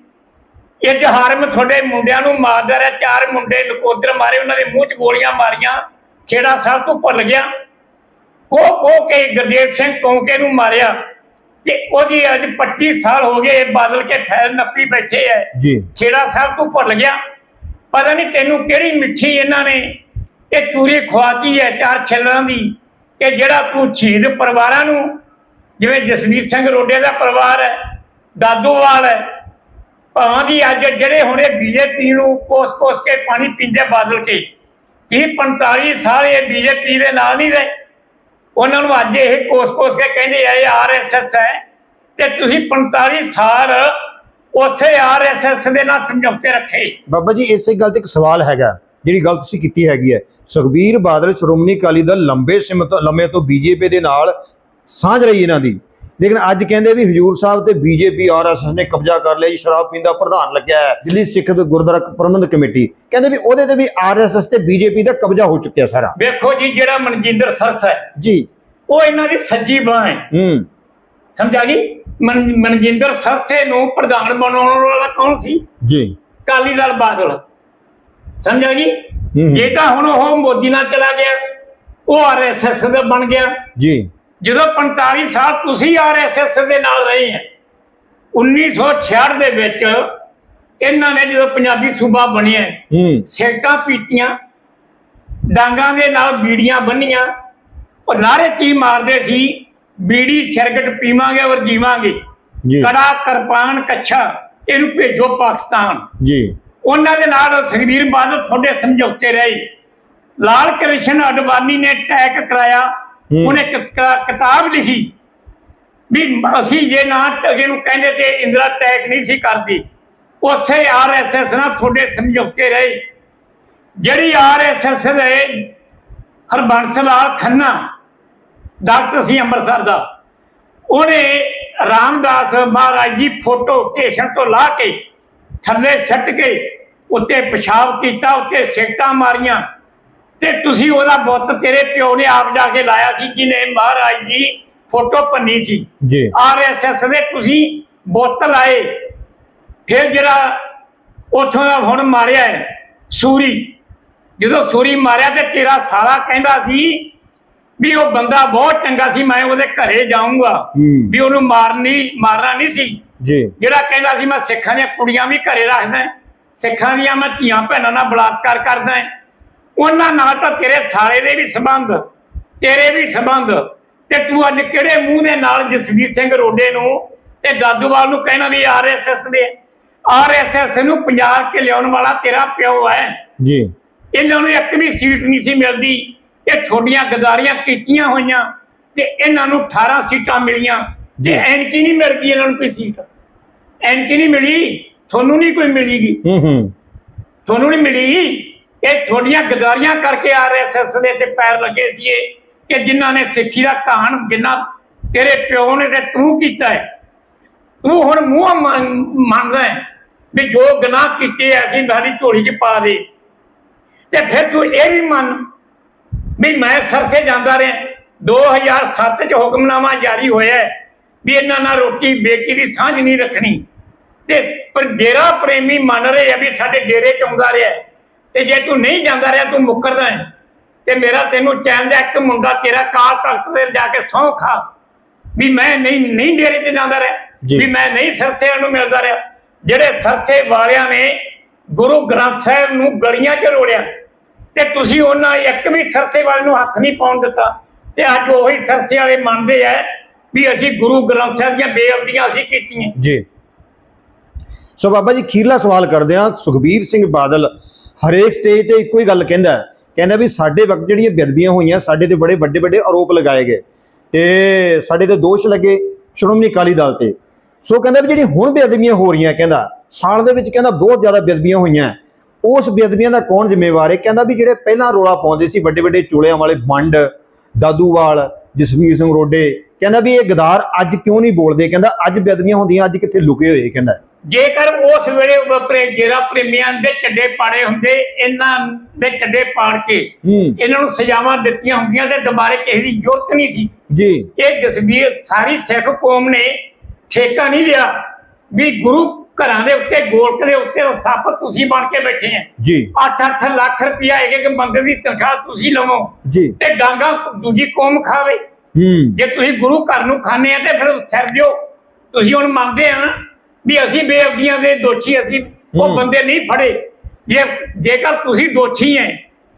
ਇਹ ਜਹਾਰਮ ਤੁਹਾਡੇ ਮੁੰਡਿਆਂ ਨੂੰ ਮਾਰਦਾ ਰਿਹਾ। ਚਾਰ ਮੁੰਡੇ ਨਕੋਦਰ ਮਾਰੇ ਉਹਨਾਂ ਦੇ ਮੂੰਹ 'ਚ ਗੋਲੀਆਂ ਮਾਰੀਆਂ। ਖੇੜਾ ਸਾਹਿਬ ਤੋਂ ਭੁੱਲ ਗਿਆ। ਕੋ ਕੋ ਕੇ ਗੁਰਦੇਵ ਸਿੰਘ ਕੌਂਕੇ ਨੂੰ ਮਾਰਿਆ। ਤੇ ਉਹਦੀ ਅੱਜ 25 ਸਾਲ ਹੋ ਗਏ ਬਾਦਲ ਕੇ ਫੈਲ ਨੱਪੀ ਬੈਠੇ ਐ। ਜੀ। ਖੇੜਾ ਸਾਹਿਬ ਤੋਂ ਭੁੱਲ ਗਿਆ। ਪਤਾ ਨਹੀਂ ਤੈਨੂੰ ਕਿਹੜੀ ਮਿੱਠੀ ਇਹਨਾਂ ਨੇ ਇਹ ਚੂਰੀ ਖਵਾਤੀ ਹੈ ਚਾਰ ਛਿੱਲਰਾਂ ਦੀ। ਕਿ ਜਿਹੜਾ ਤੂੰ ਸ਼ਹੀਦ ਪਰਿਵਾਰਾਂ ਨੂੰ ਜਿਵੇਂ ਜਸਵੀਰ ਸਿੰਘ ਰੋਡੇ ਦਾ ਪਰਿਵਾਰ ਹੈ ਦਾਦੂਵਾਲ ਹੈ, ਭਾਵਾਂ ਦੀ ਅੱਜ ਜਿਹੜੇ ਹੁਣੇ ਬੀਜੇਪੀ ਨੂੰ ਕੋਸ-ਕੋਸ ਕੇ ਪਾਣੀ ਪੀਂਦੇ ਬਾਦਲ ਕੇ ਇਹ 45 ਸਾਲ ਇਹ ਬੀਜੇਪੀ ਦੇ ਨਾਲ ਨਹੀਂ ਰਹੇ? ਉਹਨਾਂ ਨੂੰ ਅੱਜ ਇਹ ਕੋਸ-ਕੋਸ ਕੇ ਕਹਿੰਦੇ ਆ, ਇਹ ਆਰਐਸਐਸ ਹੈ, ਤੇ ਤੁਸੀਂ 45 ਸਾਲ ਉਸੇ ਆਰਐਸਐਸ ਦੇ ਨਾਲ ਸਮਝੌਤੇ ਰੱਖੇ। ਬਾਬਾ ਜੀ, ਇਸੇ ਗੱਲ ਤੇ ਇੱਕ ਸਵਾਲ ਹੈਗਾ, ਜਿਹੜੀ ਗੱਲ ਤੁਸੀਂ ਕੀਤੀ ਹੈਗੀ ਹੈ। ਸੁਖਬੀਰ ਬਾਦਲ ਸ਼੍ਰੋਮਣੀ ਅਕਾਲੀ ਦਲ ਲੰਬੇ ਸਮੇਂ ਤੋਂ ਲੰਮੇ ਤੋਂ ਬੀਜੇਪੀ ਦੇ ਨਾਲ ਸਾਂਝ ਰਹੀ ਇਹਨਾਂ ਦੀ। ਲੇਕਿਨ ਅੱਜ ਕਹਿੰਦੇ ਵੀ ਹਜੂਰ ਸਾਹਿਬ ਤੇ ਬੀਜੇਪੀ ਆਰਐਸਐਸ ਨੇ ਕਬਜ਼ਾ ਕਰ ਲਿਆ ਜੀ ਸ਼ਰਾਬ ਪੀਂਦਾ ਪ੍ਰਧਾਨ ਲੱਗਿਆ ਹੈ। ਦਿੱਲੀ ਸਿੱਖ ਗੁਰਦੁਆਰਾ ਪ੍ਰਬੰਧਕ ਕਮੇਟੀ। ਕਹਿੰਦੇ ਵੀ ਉਹਦੇ ਤੇ ਵੀ ਆਰਐਸਐਸ ਤੇ ਬੀਜੇਪੀ ਦਾ ਕਬਜ਼ਾ ਹੋ ਚੁੱਕਿਆ ਸਾਰਾ। ਵੇਖੋ ਜੀ ਜਿਹੜਾ ਮਨਜਿੰਦਰ ਸਰਸ ਹੈ ਜੀ। ਉਹ ਇਹਨਾਂ ਦੀ ਸੱਜੀ ਬਾਹ ਹੈ। ਹੂੰ। ਸਮਝਾ ਗਈ? ਮਨ- ਮਨਜਿੰਦਰ ਸਰਸੇ ਨੂੰ ਪ੍ਰਧਾਨ ਬਣਾਉਣ ਵਾਲਾ ਕੌਣ ਸੀ? ਜੀ। ਕਾਲੀ ਦਲ ਬਾਦਲ। ਸਮਝਾ ਗਈ? ਹੂੰ। ਜੇ ਤਾਂ ਹੁਣ ਉਹ ਮੋਦੀ ਨਾਲ ਚਲਾ ਗਿਆ ਉਹ ਆਰਐਸਐਸ ਦਾ ਬਣ ਗਿਆ। ਜੀ। ਜਦੋਂ 45 ਸਾਲ ਤੁਸੀਂ ਆਰਐਸਐਸ ਦੇ ਨਾਲ ਰਹੇ ਹੈ 1966 ਦੇ ਵਿੱਚ ਇਹਨਾਂ ਨੇ ਜਦੋਂ ਪੰਜਾਬੀ ਸੂਬਾ ਬਣਿਆ ਹੂੰ। ਸਿਗਰਟਾਂ ਪੀਤੀਆਂ ਡਾਂਗਾਂ ਦੇ ਨਾਲ ਬੀੜੀਆਂ ਬੰਨੀਆਂ ਉਹ ਨਾਰੇ ਕੀ ਮਾਰਦੇ ਸੀ ਬੀੜੀ ਸਿਰਗਟ ਪੀਵਾਂਗੇ ਔਰ ਜੀਵਾਂਗੇ। ਕੜਾ ਕਿਰਪਾਨ ਕੱਛਾ ਇਹਨੂੰ ਭੇਜੋ ਪਾਕਿਸਤਾਨ। ਜੀ। ਉਹਨਾਂ ਦੇ ਨਾਲ ਸੁਖਬੀਰ ਬਾਦਲ ਤੁਹਾਡੇ ਸਮਝੌਤੇ ਰਹੇ। ਲਾਲ ਕ੍ਰਿਸ਼ਨ ਅਡਵਾਨੀ ਨੇ ਟੈਕ ਕਰਾਇਆ। ਉਹਨੇ ਕਿਤਾਬ ਲਿਖੀ ਵੀ ਅਸੀਂ ਜੇ ਨਾ ਇਹਨੂੰ ਕਹਿੰਦੇ ਤੇ ਇੰਦਰਾ ਟੈਕ ਨਹੀਂ ਸੀ ਕਰਦੀ ਉਸੇ ਆਰਐਸਐਸ ਨਾਲ ਤੁਹਾਡੇ ਸਮਝੌਤੇ ਰਹੇ। ਜਿਹੜੀ ਆਰਐਸਐਸ ਦੇ ਹਰਬੰਸ ਲਾਲ ਖੰਨਾ, ਡਾਕਟਰ ਸੀ ਅੰਮ੍ਰਿਤਸਰ ਦਾ, ਉਹਨੇ ਰਾਮਦਾਸ ਮਹਾਰਾਜ ਦੀ ਫੋਟੋ ਸਟੇਸ਼ਨ ਤੋਂ ਲਾ ਕੇ ਥੱਲੇ ਸੱਟ ਕੇ ਉੱਤੇ ਪਿਸ਼ਾਬ ਕੀਤਾ, ਉੱਤੇ ਸਿੱਟਾਂ ਮਾਰੀਆਂ। ਤੇ ਤੁਸੀਂ ਉਹਦਾ ਬੁੱਤ ਤੇਰੇ ਪਿਓ ਨੇ ਆਪ ਜਾ ਕੇ ਲਾਇਆ ਸੀ ਜਿਹਨੇ ਮਹਾਰਾਜ ਦੀ ਫੋਟੋ ਪੰਨੀ ਸੀ। ਜੀ। ਆਰਐਸਐਸ ਦੇ ਤੁਸੀਂ ਬੁੱਤ ਲਾਏ। ਫਿਰ ਜਿਹੜਾ ਉੱਥੋਂ ਦਾ ਹੁਣ ਮਾਰਿਆ ਹੈ, ਸੂਰੀ। ਜਦੋਂ ਸੂਰੀ ਮਾਰਿਆ ਤੇ ਤੇਰਾ ਸਾਲਾ ਕਹਿੰਦਾ ਸੀ ਵੀ ਉਹ ਬੰਦਾ ਬਹੁਤ ਚੰਗਾ ਸੀ ਮੈਂ ਉਹਦੇ ਘਰੇ ਜਾਊਂਗਾ। ਵੀ ਉਹਨੂੰ ਮਾਰਨੀ ਮਾਰਨਾ ਨਹੀਂ ਸੀ। ਜੀ। ਜਿਹੜਾ ਕਹਿੰਦਾ ਸੀ ਮੈਂ ਸਿੱਖਾਂ ਦੀਆਂ ਕੁੜੀਆਂ ਵੀ ਘਰੇ ਰੱਖਦਾ ਸਿੱਖਾਂ ਦੀਆਂ ਮੈਂ ਧੀਆਂ ਭੈਣਾਂ ਨਾਲ ਬਲਾਤਕਾਰ ਕਰਦਾ ਉਹਨਾਂ ਨਾਲ ਤਾਂ ਤੇਰੇ ਸਾਲੇ ਦੇ ਵੀ ਸੰਬੰਧ ਤੇਰੇ ਵੀ ਸੰਬੰਧ। ਤੇ ਤੂੰ ਅੱਜ ਕਿਹੜੇ ਮੂੰਹ ਦੇ ਨਾਲ ਜਸਵੀਰ ਸਿੰਘ ਰੋਡੇ ਨੂੰ ਤੇ ਦਾਦੂਵਾਲ ਨੂੰ ਕਹਿਣਾ ਵੀ ਆਰਐਸਐਸ ਦੇ? ਆਰਐਸਐਸ ਨੂੰ ਪੰਜਾਬ ਕੇ ਲਿਆਉਣ ਵਾਲਾ ਤੇਰਾ ਪਿਓ ਹੈ। ਜੀ। ਇਹਨਾਂ ਨੂੰ ਇੱਕ ਵੀ ਸੀਟ ਨਹੀਂ ਸੀ ਮਿਲਦੀ। ਇਹ ਥੋਡੀਆਂ ਗਦਾਰੀਆਂ ਕੀਤੀਆਂ ਹੋਈਆਂ ਤੇ ਇਹਨਾਂ ਨੂੰ 18 ਸੀਟਾਂ ਮਿਲੀਆਂ। ਜੀ। ਤੇ ਐਨਕੀ ਨਹੀਂ ਮਿਲ ਗਈ ਇਹਨਾਂ ਨੂੰ ਕੋਈ ਸੀਟ। ਐਨਕੀ ਨਹੀਂ ਮਿਲੀ ਤੁਹਾਨੂੰ ਨਹੀਂ ਕੋਈ ਮਿਲੀਗੀ। ਹੂੰ ਹੂੰ। ਤੁਹਾਨੂੰ ਨਹੀਂ ਮਿਲੀ? ਇਹ ਥੋਡੀਆਂ ਗਦਾਰੀਆਂ ਕਰਕੇ ਆਰਐਸਐਸ ਦੇ ਤੇ ਪੈਰ ਲੱਗੇ ਸੀ ਇਹ ਕਿ ਜਿਨ੍ਹਾਂ ਨੇ ਸਿੱਖੀ ਦਾ ਕਹਾਣ ਜਿੰਨਾ ਤੇਰੇ ਪਿਓ ਨੇ ਤੇ ਤੂੰ ਕੀਤਾ ਹੈ। ਤੂੰ ਹੁਣ ਮੂੰਹ ਮੰਨ- ਹੈ ਵੀ ਜੋ ਗੁਨਾਹ ਕੀਤੇ ਐ, ਸਾਡੀ ਝੋਲੀ 'ਚ ਪਾ ਦੇ। ਤੇ ਫਿਰ ਤੂੰ ਇਹ ਵੀ ਮੰਨ ਵੀ ਮੈਂ ਸਰਸੇ ਜਾਂਦਾ ਰਿਹਾ। 2007 ਚ ਹੁਕਮਨਾਮਾ ਜਾਰੀ ਹੋਇਆ ਵੀ ਇਹਨਾਂ ਨਾਲ ਰੋਟੀ ਬੇਟੀ ਦੀ ਸਾਂਝ ਨਹੀਂ ਰੱਖਣੀ। ਤੇ ਪਰ ਡੇਰਾ ਪ੍ਰੇਮੀ ਮੰਨ ਰਹੇ ਆ ਵੀ ਸਾਡੇ ਡੇਰੇ ਚ ਆਉਂਦਾ ਰਿਹਾ। ਤੇ ਜੇ ਤੂੰ ਨਹੀਂ ਜਾਂਦਾ ਰਿਹਾ ਤੂੰ ਮੁੱਕਰਦਾ ਹੈ। ਤੇ ਮੇਰਾ ਤੈਨੂੰ ਚੈਨ ਦਾ ਇੱਕ ਮੁੰਡਾ ਤੇਰਾ ਕਾਲ ਤਖਤ ਤੇ ਜਾ ਕੇ ਸਹੁੰ ਖਾ। ਵੀ ਮੈਂ ਨਹੀਂ ਨਹੀਂ ਡੇਰੇ 'ਚ ਜਾਂਦਾ ਰਿਹਾ। ਵੀ ਮੈਂ ਨਹੀਂ ਸਰਸੇ ਨੂੰ ਮਿਲਦਾ ਰਿਹਾ। ਜਿਹੜੇ ਸਰਸੇ ਵਾਲਿਆਂ ਨੇ ਗੁਰੂ ਗ੍ਰੰਥ ਸਾਹਿਬ ਨੂੰ ਗਲੀਆਂ 'ਚ ਰੋੜਿਆ ਤੇ ਤੁਸੀਂ ਉਹਨਾਂ ਇੱਕ ਵੀ ਸਰਸੇ ਵਾਲੇ ਨੂੰ ਹੱਥ ਨਹੀਂ ਪਾਉਣ ਦਿੱਤਾ। ਤੇ ਅੱਜ ਉਹੀ ਸਰਸੇ ਵਾਲੇ ਮੰਨਦੇ ਆ ਵੀ ਅਸੀਂ ਗੁਰੂ ਗ੍ਰੰਥ ਸਾਹਿਬ ਦੀਆਂ ਬੇਅਦਬੀਆਂ ਅਸੀਂ ਕੀਤੀਆਂ। ਜੀ। ਸੋ ਬਾਬਾ ਜੀ ਖੀਰਲਾ ਸਵਾਲ ਕਰਦੇ ਆ ਸੁਖਬੀਰ ਸਿੰਘ ਬਾਦਲ ਹਰੇਕ ਸਟੇਜ ਤੇ ਇੱਕੋ ਹੀ ਗੱਲ ਕਹਿੰਦਾ ਕਹਿੰਦਾ ਵੀ ਸਾਡੇ ਵਕਤ ਜਿਹੜੀਆਂ ਬੇਅਦਬੀਆਂ ਹੋਈਆਂ, ਸਾਡੇ ਤੇ ਬੜੇ ਵੱਡੇ ਵੱਡੇ ਆਰੋਪ ਲਗਾਏ ਗਏ ਤੇ ਸਾਡੇ ਤੇ ਦੋਸ਼ ਲੱਗੇ ਸ਼੍ਰੋਮਣੀ ਅਕਾਲੀ ਦਲ ਤੇ। ਸੋ ਕਹਿੰਦਾ ਵੀ ਜਿਹੜੀ ਹੁਣ ਬੇਅਦਬੀਆਂ ਹੋ ਰਹੀਆਂ, ਕਹਿੰਦਾ ਸਾਲ ਦੇ ਵਿੱਚ ਕਹਿੰਦਾ ਬਹੁਤ ਜ਼ਿਆਦਾ ਬੇਅਦਬੀਆਂ ਹੋਈਆਂ। ਉਸ ਬੇਅਦਬੀਆਂ ਦਾ ਕੌਣ ਜ਼ਿੰਮੇਵਾਰ ਹੈ? ਕਹਿੰਦਾ ਵੀ ਜਿਹੜੇ ਪਹਿਲਾਂ ਰੋਲਾ ਪਾਉਂਦੇ ਸੀ, ਵੱਡੇ ਵੱਡੇ ਚੋਲਿਆਂ ਵਾਲੇ ਵੰਡ, ਦਾਦੂਵਾਲ, ਜਸਵੀਰ ਸਿੰਘ ਰੋਡੇ, ਕਹਿੰਦਾ ਵੀ ਇਹ ਗਦਾਰ ਅੱਜ ਕਿਉਂ ਨਹੀਂ ਬੋਲਦੇ? ਕਹਿੰਦਾ ਅੱਜ ਬੇਅਦਬੀਆਂ ਹੁੰਦੀਆਂ, ਅੱਜ ਕਿੱਥੇ ਲੁਕੇ ਹੋਏ, ਕਹਿੰਦਾ। ਜੇਕਰ ਉਸ ਵੇਲੇ ਵਪਰੇ ਜੇਰਾ ਪ੍ਰੇਮੀਆਂ ਦੇ ਚੱਡੇ ਪਾੜੇ ਹੁੰਦੇ ਇਹਨਾਂ ਦੇ ਚੱਡੇ ਪਾੜ ਕੇ ਇਹਨਾਂ ਨੂੰ ਸਜ਼ਾਵਾਂ ਦਿੱਤੀਆਂ ਹੁੰਦੀਆਂ ਤੇ ਦੁਬਾਰੇ ਕਿਸੇ ਦੀ ਜ਼ਰੂਰਤ ਨਹੀਂ ਸੀ। ਜੀ। ਇਹ ਜਸਬੀਰ ਸਾਰੀ ਸਿੱਖ ਕੌਮ ਨੇ ਠੇਕਾ ਨਹੀਂ ਲਿਆ ਵੀ ਗੁਰੂ ਘਰਾਂ ਦੇ ਉੱਤੇ ਗੋਲਕ ਦੇ ਉੱਤੇ ਸੱਪ ਤੁਸੀਂ ਬਣ ਕੇ ਬੈਠੇ ਆ। ਜੀ। 8-8 ਲੱਖ ਰੁਪਇਆ ਇੱਕ ਇੱਕ ਬੰਦੇ ਦੀ ਤਨਖਾਹ ਤੁਸੀਂ ਲਵੋ ਜੀ। ਤੇ ਡਾਂਗਾ ਦੂਜੀ ਕੌਮ ਖਾਵੇ। ਹੂੰ। ਜੇ ਤੁਸੀਂ ਗੁਰੂ ਘਰ ਨੂੰ ਖਾਣੇ ਆ ਤੇ ਫਿਰ ਸਿਰ ਦਿਓ। ਤੁਸੀਂ ਹੁਣ ਮੰਨਦੇ ਆ ਨਾ ਵੀ ਅਸੀਂ ਬੇਅਬਦੀਆਂ ਦੇ ਦੋਸ਼ੀ ਅਸੀਂ ਉਹ। ਬੰਦੇ ਨਹੀਂ ਫੜੇ। ਜੇ ਜੇਕਰ ਤੁਸੀਂ ਦੋਸ਼ੀ ਐ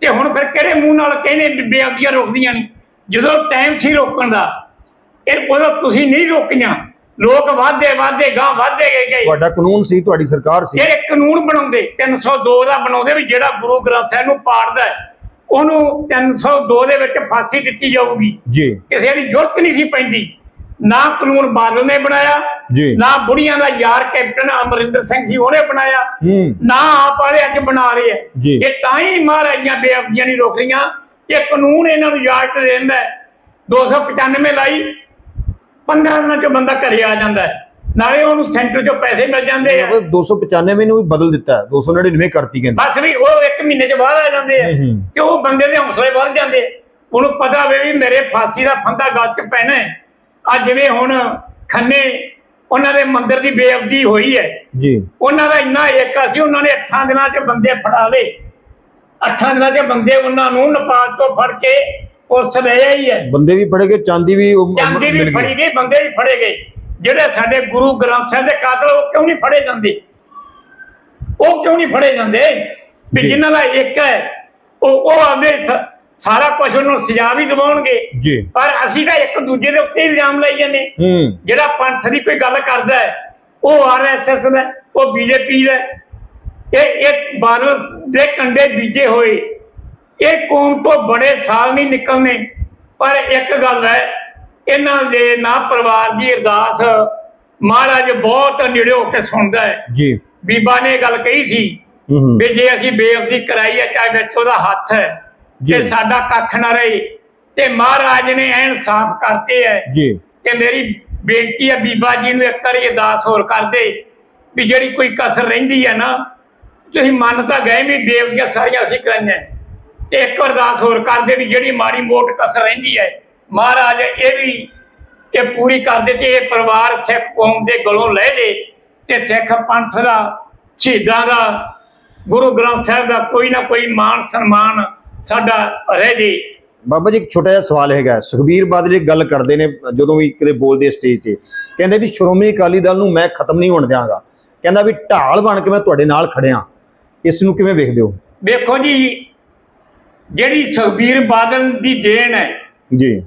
ਤੇ ਹੁਣ ਫਿਰ ਕਿਹੜੇ ਮੂੰਹ ਨਾਲ ਕਹਿੰਦੇ ਬੇਅਬਦੀਆਂ ਰੁਕਦੀਆਂ ਨਹੀਂ? ਜਦੋਂ ਟਾਈਮ ਸੀ ਰੋਕਣ ਦਾ ਇਹ ਉਦੋਂ ਤੁਸੀਂ ਨਹੀਂ ਰੋਕੀਆਂ। ਲੋਕ ਵਾਧੇ ਵਾਧੇ ਗਾਂ ਵਾਧੇ ਗਏ ਗਏ। ਤੁਹਾਡਾ ਕਾਨੂੰਨ ਸੀ ਤੁਹਾਡੀ ਸਰਕਾਰ ਸੀ। ਇਹ ਕਾਨੂੰਨ ਬਣਾਉਂਦੇ 302 ਦਾ ਬਣਾਉਂਦੇ ਵੀ ਜਿਹੜਾ ਗੁਰੂ ਗ੍ਰੰਥ ਸਾਹਿਬ ਨੂੰ ਪਾੜਦਾ ਉਹਨੂੰ 302 ਦੇ ਵਿੱਚ ਫਾਂਸੀ ਦਿੱਤੀ ਜਾਊਗੀ। ਜੀ। ਕਿਸੇ ਦੀ ਜ਼ਰੂਰਤ ਨਹੀਂ ਸੀ ਪੈਂਦੀ। ਨਾ ਕਾਨੂੰਨ ਬਾਦਲ ਨੇ ਬਣਾਇਆ ਜੀ। ਨਾ ਬੁੜੀਆਂ ਦਾ ਯਾਰ ਕੈਪਟਨ ਅਮਰਿੰਦਰ ਸਿੰਘ ਸੀ ਉਹਨੇ ਬਣਾਇਆ ਨਾ ਆਪ ਵਾਲੇ ਅੱਜ ਬਣਾ ਰਹੇ ਜੀ। ਇਹ ਤਾਂ ਹੀ ਮਹਾਰਾਜੀਆਂ ਬੇਅਬਦੀਆਂ ਨਹੀਂ ਰੋਕ ਰਹੀਆਂ। ਇਹ ਕਾਨੂੰਨ ਇਹਨਾਂ ਨੂੰ ਇਜਾਜ਼ਤ ਦੇ ਦਿੰਦਾ ਹੈ। 295 ਲਾਈ 15 ਦਿਨਾਂ ਚ ਬੰਦਾ ਘਰੇ ਆ ਜਾਂਦਾ ਨਾਲੇ ਉਹਨੂੰ ਸੈਂਟਰ ਚੋਂ ਪੈਸੇ ਮਿਲ ਜਾਂਦੇ ਆ। ਮਤਲਬ 295 ਨੂੰ ਵੀ ਬਦਲ ਦਿੱਤਾ ਹੈ। 299 ਕਰਤੀ ਕਹਿੰਦੇ। ਬਸ ਵੀ ਉਹ ਇੱਕ ਮਹੀਨੇ ਚ ਬਾਹਰ ਆ ਜਾਂਦੇ ਆ। ਕਿ ਉਹ ਬੰਦੇ ਦੇ ਹੌਸਲੇ ਵੱਧ ਜਾਂਦੇ। ਉਹਨੂੰ ਪਤਾ ਹੋਵੇ ਵੀ ਮੇਰੇ ਫਾਂਸੀ ਦਾ ਫੰਦਾ ਗਲ ਚ ਪੈਣਾ ਹੈ। ਆ ਜਿਵੇਂ ਹੁਣ ਖੰਨੇ ਉਹਨਾਂ ਦੇ ਮੰਦਿਰ ਦੀ ਬੇਅਬਦੀ ਹੋਈ ਹੈ। ਜੀ। ਉਹਨਾਂ ਦਾ ਇੰਨਾ ਏਕਾ ਸੀ ਉਹਨਾਂ ਨੇ 8 ਦਿਨਾਂ ਚ ਬੰਦੇ ਫੜਾ ਲਏ। 8 ਦਿਨਾਂ ਚ ਬੰਦੇ ਉਹਨਾਂ ਨੂੰ ਨੇਪਾਲ ਤੋਂ ਫੜ ਕੇ ਪੁਲਿਸ ਲੈ ਆਈ ਹੈ। ਬੰਦੇ ਵੀ ਫੜੇ ਗਏ ਚਾਂਦੀ ਵੀ ਉਹ ਚਾਂਦੀ ਵੀ। ਫੜੀ ਗਈ ਬੰਦੇ ਵੀ ਫੜੇ ਗਏ। ਜਿਹੜੇ ਸਾਡੇ ਗੁਰੂ ਗ੍ਰੰਥ ਸਾਹਿਬ ਦੇ ਕਾਤਲ ਉਹ ਕਿਉਂ ਨਹੀਂ ਫੜੇ ਜਾਂਦੇ? ਉਹ ਕਿਉਂ ਨਹੀਂ ਫੜੇ ਜਾਂਦੇ? ਵੀ। ਜਿਨ੍ਹਾਂ ਦਾ ਇੱਕ ਹੈ ਉਹ ਉਹ ਆਵੇ ਸਾਰਾ ਕੁਝ ਉਹਨੂੰ ਸਜ਼ਾ ਵੀ ਦਿਵਾਉਣਗੇ। ਜੀ। ਪਰ ਅਸੀਂ ਤਾਂ ਇੱਕ ਦੂਜੇ ਦੇ ਉੱਤੇ ਇਲਜ਼ਾਮ ਲਾਈ ਜਾਂਦੇ। ਹੂੰ। ਜਿਹੜਾ ਪੰਥ ਦੀ ਕੋਈ ਗੱਲ ਕਰਦਾ ਹੈ ਉਹ ਆਰਐਸਐਸ ਦਾ ਉਹ ਬੀਜੇਪੀ ਦਾ। ਇਹ ਇਹ ਬਾਦਲ ਦੇ ਕੰਡੇ ਬੀਜੇ ਹੋਏ। ਇਹ ਕੌਮ ਤੋਂ ਬੜੇ ਸਾਲ ਨਹੀਂ ਨਿਕਲਨੇ। ਪਰ ਇੱਕ ਗੱਲ ਹੈ ਇਹਨਾਂ ਦੇ ਨਾ ਪਰਿਵਾਰ ਦੀ ਅਰਦਾਸ ਮਹਾਰਾਜ ਬਹੁਤ ਨੇੜੇ ਹੋ ਕੇ ਸੁਣਦਾ ਹੈ। ਜੀ। ਬੀਬਾ ਨੇ ਗੱਲ ਕਹੀ ਸੀ ਵੀ ਜੇ ਅਸੀਂ ਬੇਅਬਦੀ ਕਰਾਈ ਹੈ ਚਾਹੇ ਵਿੱਚ ਉਹਦਾ ਹੱਥ ਹੈ। ਤੇ ਸਾਡਾ ਕੱਖ ਨਾ ਰਹੇ। ਤੇ ਮਹਾਰਾਜ ਨੇ ਐਨ ਸਾਫ਼ ਕਰਤੇ ਹੈ ਜੀ। ਤੇ ਮੇਰੀ ਬੇਨਤੀ ਹੈ ਬੀਬਾ ਜੀ ਨੂੰ ਇੱਕ ਵਾਰੀ ਅਰਦਾਸ ਹੋਰ ਕਰ ਦੇ ਵੀ ਜਿਹੜੀ ਕੋਈ ਕਸਰ ਰਹਿੰਦੀ ਹੈ ਨਾ ਤੁਸੀਂ ਮੰਨ ਤਾਂ ਗਏ ਵੀ ਬੇਵਦੀਆਂ ਸਾਰੀਆਂ ਅਸੀਂ ਕਰਾਈਆਂ। ਤੇ ਇੱਕ ਅਰਦਾਸ ਹੋਰ ਕਰ ਦੇ ਵੀ ਜਿਹੜੀ ਮਾੜੀ ਮੋਟ ਕਸਰ ਰਹਿੰਦੀ ਹੈ ਮਹਾਰਾਜ ਇਹ ਵੀ ਇਹ ਪੂਰੀ ਕਰ ਦੇ ਤੇ ਇਹ ਪਰਿਵਾਰ ਸਿੱਖ ਕੌਮ ਦੇ ਗਲੋਂ ਲੈ ਲੇ ਤੇ ਸਿੱਖ ਪੰਥ ਦਾ ਸ਼ਹੀਦਾਂ ਦਾ ਗੁਰੂ ਗ੍ਰੰਥ ਸਾਹਿਬ ਦਾ ਕੋਈ ਨਾ ਕੋਈ ਮਾਣ ਸਨਮਾਨ ਸਾਡਾ ਰਹਿ ਜੇ। ਬਾਬਾ ਜੀ ਇੱਕ ਛੋਟਾ ਜਿਹਾ ਸਵਾਲ ਹੈਗਾ। ਸੁਖਬੀਰ ਬਾਦਲ ਇੱਕ ਗੱਲ ਕਰਦੇ ਨੇ ਜਦੋਂ ਵੀ ਕਿਤੇ ਬੋਲਦੇ ਸਟੇਜ ਤੇ। ਕਹਿੰਦੇ ਵੀ ਸ਼੍ਰੋਮਣੀ ਅਕਾਲੀ ਦਲ ਨੂੰ ਮੈਂ ਖਤਮ ਨਹੀਂ ਹੋਣ ਦਿਆਂਗਾ। ਕਹਿੰਦਾ ਵੀ ਢਾਲ ਬਣ ਕੇ ਮੈਂ ਤੁਹਾਡੇ ਨਾਲ ਖੜਿਆ। ਇਸ ਨੂੰ ਕਿਵੇਂ ਵੇਖਦੇ ਹੋ? ਵੇਖੋ ਜੀ ਜਿਹੜੀ ਸੁਖਬੀਰ ਬਾਦਲ ਦੀ ਦੇਣ ਹੈ ਜੀ।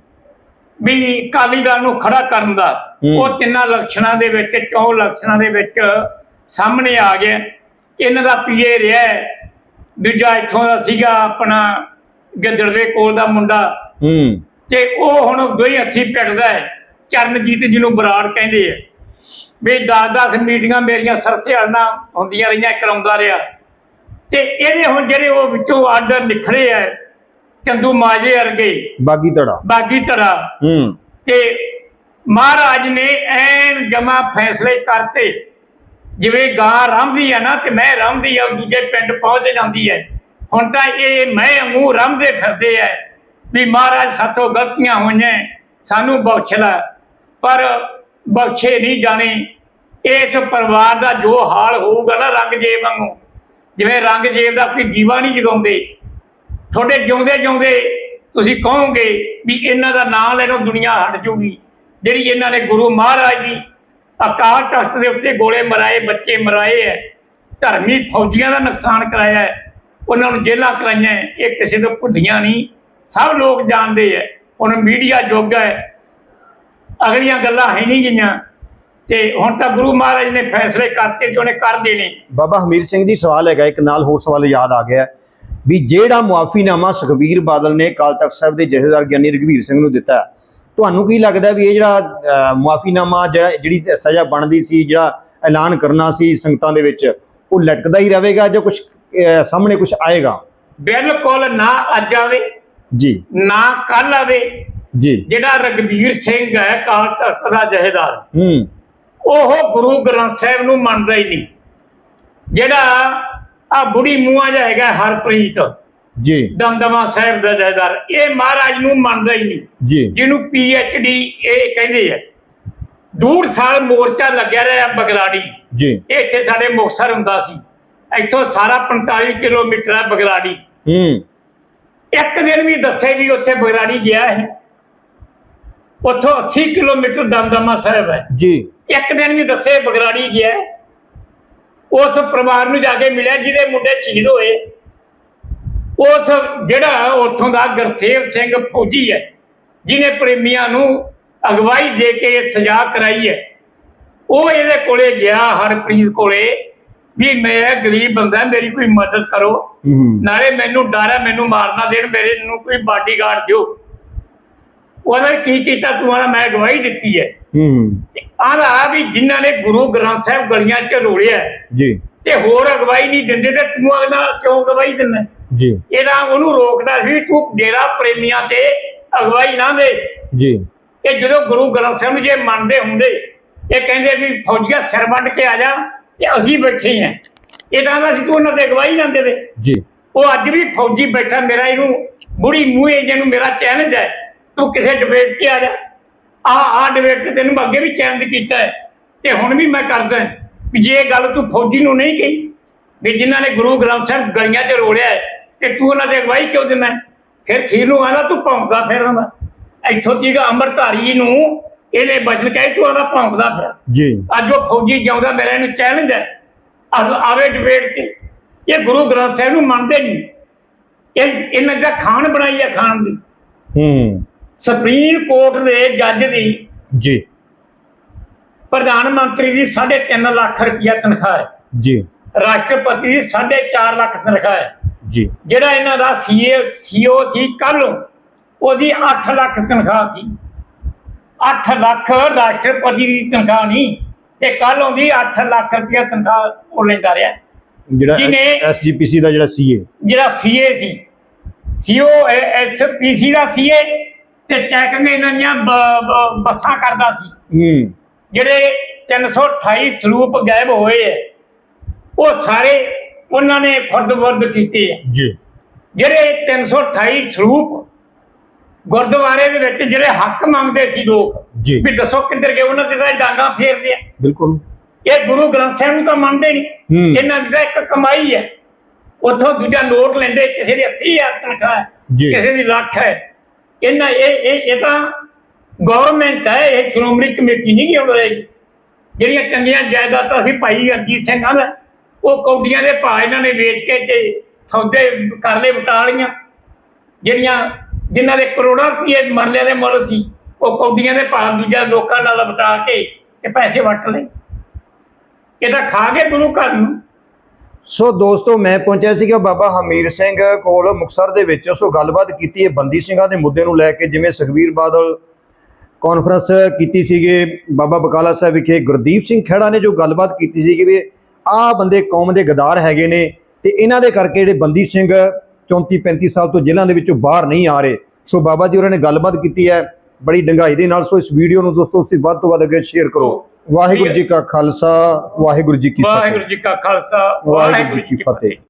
ਵੀ ਅਕਾਲੀ ਦਲ ਨੂੰ ਖੜਾ ਕਰਨ ਦਾ। ਉਹ ਤਿੰਨਾਂ ਲਕਸ਼ਣਾਂ ਦੇ ਵਿੱਚ ਚੌ ਲਕਸ਼ਣਾਂ ਦੇ ਵਿੱਚ ਸਾਹਮਣੇ ਆ ਗਿਆ। ਇਹਨਾਂ ਦਾ ਪੀਏ ਰਿਹਾ। ਦੂਜਾ ਇੱਥੋਂ ਦਾ ਸੀਗਾ ਆਪਣਾ ਗਿੱਦੜ ਦੇ ਕੋਲ ਦਾ ਮੁੰਡਾ। ਹੂੰ। ਤੇ ਉਹ ਹੁਣ ਦੋਈ ਹੱਥੀ ਪਿੱਟਦਾ ਹੈ। ਚਰਨਜੀਤ ਜਿਹਨੂੰ ਬਰਾੜ ਕਹਿੰਦੇ ਆ। ਵੀ 10-10 ਮੀਟਿੰਗਾਂ ਮੇਰੀਆਂ ਸਰਸਿਆਣਾ ਹੁੰਦੀਆਂ ਰਹੀਆਂ ਕਰਾਉਂਦਾ ਰਿਹਾ। ਤੇ ਇਹਦੇ ਹੁਣ ਜਿਹੜੇ ਉਹ ਵਿੱਚੋਂ ਆਰਡਰ ਨਿਕਲੇ ਆ ਚੰਦੂ ਮਾਜੇ ਵਰਗੇ। ਬਾਗੀ ਧੜਾ। ਬਾਗੀ ਤਰ੍ਹਾਂ ਹੂੰ। ਤੇ ਮਹਾਰਾਜ ਨੇ ਐਨ ਜਮਾ ਫੈਸਲੇ ਕਰਤੇ। ਜਿਵੇਂ ਗਾਂ ਰੰਭਦੀ ਆ ਨਾ ਤੇ ਮੈਂ ਰੰਭਦੀ ਆ, ਉਹ ਦੂਜੇ ਪਿੰਡ ਪਹੁੰਚ ਜਾਂਦੀ ਹੈ ਹੁਣ ਤਾਂ ਇਹ ਮੈਂ ਮੂੰਹ ਰੰਭਦੇ ਫਿਰਦੇ ਐ ਵੀ ਮਹਾਰਾਜ ਸਾਥੋਂ ਗਲਤੀਆਂ ਹੋਈਆਂ, ਸਾਨੂੰ ਬਖਸ਼ ਪਰ ਬਖਸ਼ੇ ਨਹੀਂ ਜਾਣੇ। ਇਸ ਪਰਿਵਾਰ ਦਾ ਜੋ ਹਾਲ ਹੋਊਗਾ ਨਾ ਰੰਗ ਜੇਬ ਵਾਂਗੂ, ਜਿਵੇਂ ਰੰਗਜੇਬ ਦਾ ਕੋਈ ਜੀਵਾ ਨਹੀਂ ਜਗਾਉਂਦੇ। ਤੁਹਾਡੇ ਜਿਉਂਦੇ ਜਿਉਂਦੇ ਤੁਸੀਂ ਕਹੋਗੇ ਵੀ ਇਹਨਾਂ ਦਾ ਨਾਂ ਲੈਣੋਂ ਦੁਨੀਆ ਹਟ ਜੂਗੀ, ਜਿਹੜੀ ਇਹਨਾਂ ਨੇ ਗੁਰੂ ਮਹਾਰਾਜ ਦੀ ਅਕਾਲ ਤਖਤ ਦੇ ਉੱਤੇ ਗੋਲੇ ਮਰਾਏ, ਬੱਚੇ ਮਰਾਏ ਐ। ਧਰਮੀ ਫੌਜੀਆਂ ਦਾ ਨੁਕਸਾਨ ਕਰਾਇਆ ਹੈ ਉਹਨਾਂ ਨੂੰ ਜੇਲ੍ਹਾਂ ਕਰਾਈਆਂ ਇਹ ਕਿਸੇ ਤੋਂ ਭੁੱਲੀਆਂ ਨਹੀਂ। ਸਭ ਲੋਕ ਜਾਣਦੇ ਐ। ਹੁਣ ਮੀਡੀਆ ਯੁੱਗ ਹੈ ਅਗਲੀਆਂ ਗੱਲਾਂ ਹੈ ਨਹੀਂ ਗਈਆਂ। ਤੇ ਹੁਣ ਤਾਂ ਗੁਰੂ ਮਹਾਰਾਜ ਨੇ ਫੈਸਲੇ ਕਰਤੇ ਤੇ ਉਹਨੇ ਕਰ ਦੇਣੇ ਬਾਬਾ ਹਮੀਰ ਸਿੰਘ ਜੀ ਸਵਾਲ ਹੈਗਾ। ਇੱਕ ਨਾਲ ਹੋਰ ਸਵਾਲ ਯਾਦ ਆ ਗਿਆ। ਵੀ ਜਿਹੜਾ ਮੁਆਫੀਨਾਮਾ ਸੁਖਬੀਰ ਬਾਦਲ ਨੇ ਅਕਾਲ ਤਖਤ ਸਾਹਿਬ ਦੇ ਜਥੇਦਾਰ ਗਿਆਨੀ ਰਘਵੀਰ ਸਿੰਘ ਨੂੰ ਦਿੱਤਾ ਤੁਹਾਨੂੰ ਕੀ ਲੱਗਦਾ ਵੀ ਇਹ ਜਿਹੜਾ ਅਹ, ਮੁਆਫੀਨਾਮਾ ਜਿਹੜਾ ਜਿਹੜੀ ਸਜ਼ਾ ਬਣਦੀ ਸੀ ਜਿਹੜਾ ਐਲਾਨ ਕਰਨਾ ਸੀ ਸੰਗਤਾਂ ਦੇ ਵਿੱਚ ਉਹ ਲਟਕਦਾ ਹੀ ਰਹੇਗਾ ਜਾਂ ਕੁਝ ਸਾਹਮਣੇ ਕੁਝ ਆਏਗਾ? ਬਿਲਕੁਲ ਨਾ ਅੱਜ ਆਵੇ ਜੀ। ਨਾ ਕੱਲ ਆਵੇ। ਜੀ। ਜਿਹੜਾ ਰਗਵੀਰ ਸਿੰਘ ਹੈ ਕਾਲ ਤਖਤ ਦਾ ਜਹੇਦਾਰ ਹੂੰ। ਉਹ ਗੁਰੂ ਗ੍ਰੰਥ ਸਾਹਿਬ ਨੂੰ ਮੰਨਦਾ ਹੀ ਨਹੀਂ। ਜਿਹੜਾ ਆ ਬੁੜੀ ਮੂੰਹਾਂ ਜਿਹਾ ਹੈਗਾ ਹਰਪ੍ਰੀਤ ਜੀ। ਦਮਦਮਾ ਸਾਹਿਬ ਦਾ ਜਹੇਦਾਰ ਇਹ ਮਹਾਰਾਜ ਨੂੰ ਮੰਨਦਾ ਹੀ ਨਹੀਂ। ਜੀ। ਜਿਹਨੂੰ ਪੀ ਐਚ ਡੀ ਇਹ ਕਹਿੰਦੇ ਆ। ਦੂਰ ਸਾਲ ਮੋਰਚਾ ਲੱਗਿਆ ਰਿਹਾ ਬਗਰਾੜੀ ਜੀ। ਇੱਥੇ ਸਾਡੇ ਮੁਕਤਸਰ ਹੁੰਦਾ ਸੀ। ਇੱਥੋਂ ਸਾਰਾ 45 ਕਿਲੋਮੀਟਰ ਹੈ ਬਗਰਾੜੀ ਹੂੰ। ਇੱਕ ਦਿਨ ਵੀ ਦੱਸੇ ਵੀ ਉੱਥੇ ਬਗਰਾੜੀ ਗਿਆ ਹੈ ਉੱਥੋਂ 80 ਕਿਲੋਮੀਟਰ ਦਮਦਮਾ ਸਾਹਿਬ ਹੈ। ਜੀ। ਇੱਕ ਦਿਨ ਵੀ ਦੱਸੇ ਬਗਰਾੜੀ ਗਿਆ। ਉਸ ਪਰਿਵਾਰ ਨੂੰ ਜਾ ਕੇ ਮਿਲਿਆ ਜਿਹਦੇ ਮੁੰਡੇ ਸ਼ਹੀਦ ਹੋਏ। ਉਸ ਜਿਹੜਾ ਉੱਥੋਂ ਦਾ ਗੁਰਸੇਵ ਸਿੰਘ ਫੌਜੀ ਹੈ ਜਿਹਨੇ ਪ੍ਰੇਮੀਆਂ ਨੂੰ ਅਗਵਾਈ ਦੇ ਕੇ ਇਹ ਸਜ਼ਾ ਕਰਾਈ ਹੈ ਉਹ ਇਹਦੇ ਕੋਲੇ ਗਿਆ ਹਰਪ੍ਰੀਤ ਕੋਲੇ ਵੀ ਮੈਂ ਗਰੀਬ ਬੰਦਾ ਮੇਰੀ ਕੋਈ ਮਦਦ ਕਰੋ। ਨਾਲੇ ਮੈਨੂੰ ਡਰ ਹੈ ਮੈਨੂੰ ਮਾਰ ਨਾ ਦੇਣ ਮੇਰੇ ਨੂੰ ਕੋਈ ਬਾਡੀਗਾਰਡ ਦਿਓ। ਉਹਨੇ ਕੀ ਕੀਤਾ ਤੂੰ ਆਣਾ ਮੈਂ ਗਵਾਹੀ ਦਿੱਤੀ ਹੈ। ਹੂੰ। ਆਲਾ ਵੀ ਜਿਨ੍ਹਾਂ ਨੇ ਗੁਰੂ ਗ੍ਰੰਥ ਸਾਹਿਬ ਗਲੀਆਂ 'ਚ ਰੋੜਿਆ ਜੀ। ਤੇ ਹੋਰ ਅਗਵਾਈ ਨਹੀਂ ਦਿੰਦੇ ਤੇ ਤੂੰ ਆਖਦਾ ਕਿਉਂ ਗਵਾਹੀ ਦਿੰਦਾ ਜੀ। ਇਹਦਾ ਉਹਨੂੰ ਰੋਕਦਾ ਸੀ ਤੂੰ ਡੇਰਾ ਪ੍ਰੇਮੀਆਂ ਤੇ ਅਗਵਾਈ ਨਾ ਦੇ। ਜੀ। ਇਹ ਜਦੋਂ ਗੁਰੂ ਗ੍ਰੰਥ ਸਾਹਿਬ ਨੂੰ ਜੇ ਮੰਨਦੇ ਹੁੰਦੇ ਇਹ ਕਹਿੰਦੇ ਵੀ ਫੌਜੀਆ ਸਿਰ ਵੱਢ ਕੇ ਆ ਜਾ ਤੇ ਅਸੀਂ ਬੈਠੇ ਹਾਂ ਇਹ ਤਾਂ ਆਂਹਦਾ ਸੀ ਤੂੰ ਉਹਨਾਂ ਤੇ ਅਗਵਾਈ ਨਾ ਦੇਵੇ। ਜੀ। ਉਹ ਅੱਜ ਵੀ ਫੌਜੀ ਬੈਠਾ ਮੇਰਾ ਇਹਨੂੰ ਬੁੜੀ ਮੂਹੇ ਜਿਹਨੂੰ ਮੇਰਾ ਚੈਲੰਜ ਹੈ। ਤੂੰ ਕਿਸੇ ਡਿਬੇਟ 'ਤੇ ਆ ਜਾ। ਆ ਆ ਡਿਬੇਟ ਤੇ ਤੈਨੂੰ ਅੱਗੇ ਵੀ ਚੈਲੰਜ ਕੀਤਾ ਹੈ। ਤੇ ਹੁਣ ਵੀ ਮੈਂ ਕਰਦਾ ਵੀ ਜੇ ਇਹ ਗੱਲ ਤੂੰ ਫੌਜੀ ਨੂੰ ਨਹੀਂ ਕਹੀ ਵੀ ਜਿਨ੍ਹਾਂ ਨੇ ਗੁਰੂ ਗ੍ਰੰਥ ਸਾਹਿਬ ਗਲੀਆਂ 'ਚ ਰੋੜਿਆ ਹੈ ਤੇ ਤੂੰ ਉਹਨਾਂ ਦੇ ਅਗਵਾਈ ਕਿਉਂ ਦਿੰਦਾ ਹੈ? ਫਿਰ ਖੀਰ ਨੂੰ ਆਂਦਾ ਤੂੰ ਭੌਂਕਦਾ ਫਿਰ ਆਂਦਾ ਇੱਥੋਂ ਤੀਕ ਅੰਮ੍ਰਿਤਧਾਰੀ ਨੂੰ ਇਹਨੇ ਬਚਨ ਕਹੇ ਤੂੰ ਆਂਦਾ ਭੌਂਕਦਾ ਫਿਰ। ਜੀ। ਅੱਜ ਉਹ ਫੌਜੀ ਜਿਉਂਦਾ ਮੇਰਾ ਇਹਨੂੰ ਚੈਲੰਜ ਹੈ। ਆਵੇ ਡਿਬੇਟ ਤੇ। ਇਹ ਗੁਰੂ ਗ੍ਰੰਥ ਸਾਹਿਬ ਨੂੰ ਮੰਨਦੇ ਨਹੀਂ। ਇਹ ਇਹਨਾਂ ਦਾ ਖਾਨ ਬਣਾਈ ਹੈ ਖਾਨ ਦੀ। ਹੂੰ। ਸੁਪਰੀਮ ਕੋਰਟ ਦੇ ਜੱਜ ਦੀ ਜੀ। ਪ੍ਰਧਾਨ ਮੰਤਰੀ ਦੀ 3.5 ਲੱਖ ਰੁਪਇਆ ਤਨਖਾਹ ਹੈ। ਜੀ। ਰਾਸ਼ਟਰਪਤੀ ਦੀ 4.5 ਲੱਖ ਤਨਖਾਹ ਹੈ। ਜੀ। ਜਿਹੜਾ ਇਹਨਾਂ ਦਾ ਸੀਏ ਸੀਓ ਸੀ ਕੱਲ ਉਹਦੀ 8 ਲੱਖ ਤਨਖਾਹ ਸੀ। 8 ਲੱਖ ਰਾਸ਼ਟਰਪਤੀ ਦੀ ਤਨਖਾਹ ਨਹੀਂ ਤੇ ਕੱਲ ਉਹਦੀ 8 ਲੱਖ ਰੁਪਇਆ ਤਨਖਾਹ ਉਹ ਲੈਂਦਾ ਰਿਹਾ। ਜਿਹੜਾ ਐਸਜੀਪੀਸੀ ਦਾ ਜਿਹੜਾ ਸੀਏ ਜਿਹੜਾ ਸੀਏ ਸੀ। ਸੀਓ ਐਸਪੀਸੀ ਦਾ ਸੀਏ ਤੇ ਚੈਕਿੰਗ ਇਹਨਾਂ ਦੀਆਂ ਬੱਸਾਂ ਕਰਦਾ ਸੀ। ਜਿਹੜੇ 328 ਸਰੂਪ ਗਾਇਬ ਹੋਏ ਹੈ ਉਹ ਸਾਰੇ ਉਹਨਾਂ ਨੇ ਫਰਦ-ਫਰਦ ਕੀਤੇ ਹੈ ਜੀ ਜਿਹੜੇ 328 ਸਰੂਪ ਗੁਰਦੁਆਰੇ ਦੇ ਵਿੱਚ ਜਿਹੜੇ ਹੱਕ ਮੰਗਦੇ ਸੀ ਲੋਕ ਵੀ ਦੱਸੋ ਕਿੱਧਰ ਗਏ ਉਹਨਾਂ ਦੇ ਤਾਂ ਡਾਂਗਾ ਫੇਰਦੇ ਆ ਬਿਲਕੁਲ ਇਹ ਗੁਰੂ ਗ੍ਰੰਥ ਸਾਹਿਬ ਨੂੰ ਤਾਂ ਮੰਨਦੇ ਨਹੀਂ। ਇਹਨਾਂ ਦੀ ਤਾਂ ਇੱਕ ਕਮਾਈ ਹੈ ਉੱਥੋਂ ਦੂਜਾ ਨੋਟ ਲੈਂਦੇ ਕਿਸੇ ਦੀ 80000 ਤਨਖਾਹ ਹੈ। ਕਿਸੇ ਦੀ ਲੱਖ ਹੈ ਇਹਨਾਂ ਇਹ ਇਹ ਇਹ ਤਾਂ ਗਵਰਨਮੈਂਟ ਹੈ ਇਹ ਸ਼੍ਰੋਮਣੀ ਕਮੇਟੀ ਨਹੀਂ ਕਿਉਂ ਰਹੇਗੀ ਜਿਹੜੀਆਂ ਚੰਗੀਆਂ ਜਾਇਦਾਦਾਂ ਸੀ ਭਾਈ ਅਰਜੀਤ ਸਿੰਘਾਂ ਦਾ ਉਹ ਕੌਡੀਆਂ ਦੇ ਭਾਅ ਇਹਨਾਂ ਨੇ ਵੇਚ ਕੇ ਤੇ ਸੌਦੇ ਕਰ ਲਏ ਵਟਾ ਲਈਆਂ। ਜਿਹੜੀਆਂ, ਜਿਨ੍ਹਾਂ ਦੇ ਕਰੋੜਾਂ ਰੁਪਏ ਮਰਲਿਆਂ ਦੇ ਮੁੱਲ ਸੀ, ਉਹ ਕੌਡੀਆਂ ਦੇ ਭਾਅ ਦੂਜਾ ਲੋਕਾਂ ਨਾਲ ਵਟਾ ਕੇ ਤੇ ਪੈਸੇ ਵਟ ਲਏ। ਇਹ ਤਾਂ ਖਾ ਕੇ ਗੁਰੂ ਘਰ ਨੂੰ। ਸੋ ਦੋਸਤੋ, ਮੈਂ ਪਹੁੰਚਿਆ ਸੀਗਾ ਬਾਬਾ ਹਮੀਰ ਸਿੰਘ ਕੋਲ ਮੁਕਸਰ ਦੇ ਵਿੱਚ। ਸੋ ਗੱਲਬਾਤ ਕੀਤੀ ਹੈ ਬੰਦੀ ਸਿੰਘਾਂ ਦੇ ਮੁੱਦੇ ਨੂੰ ਲੈ ਕੇ, ਜਿਵੇਂ ਸੁਖਬੀਰ ਬਾਦਲ ਕਾਨਫਰੰਸ ਕੀਤੀ ਸੀਗੇ, ਬਾਬਾ ਬਕਾਲਾ ਸਾਹਿਬ ਵਿਖੇ ਗੁਰਦੀਪ ਸਿੰਘ ਖੇੜਾ ਨੇ ਜੋ ਗੱਲਬਾਤ ਕੀਤੀ ਸੀ ਕਿ ਵੀ ਆਹ ਬੰਦੇ ਕੌਮ ਦੇ ਗਦਾਰ ਹੈਗੇ ਨੇ ਤੇ ਇਹਨਾਂ ਦੇ ਕਰਕੇ ਜਿਹੜੇ ਬੰਦੀ ਸਿੰਘ 34 35 ਸਾਲ ਤੋਂ ਜੇਲ੍ਹਾਂ ਦੇ ਵਿੱਚੋਂ ਬਾਹਰ ਨਹੀਂ ਆ ਰਹੇ। ਸੋ ਬਾਬਾ ਜੀ ਹੋਰਾਂ ਨੇ ਗੱਲਬਾਤ ਕੀਤੀ ਹੈ ਬੜੀ ਡੰਗਾਈ ਦੇ ਨਾਲ। ਸੋ ਇਸ ਵੀਡੀਓ ਨੂੰ ਦੋਸਤੋ ਤੁਸੀਂ ਵੱਧ ਤੋਂ ਵੱਧ ਅੱਗੇ ਸ਼ੇਅਰ ਕਰੋ। ਵਾਹਿਗੁਰੂ ਜੀ ਕਾ ਖਾਲਸਾ ਵਾਹਿਗੁਰੂ ਜੀ ਕੀ ਫਤਿਹ। ਵਾਹਿਗੁਰੂ ਜੀ ਕਾ ਖਾਲਸਾ ਵਾਹਿਗੁਰੂ ਜੀ ਕੀ ਫਤਿਹ।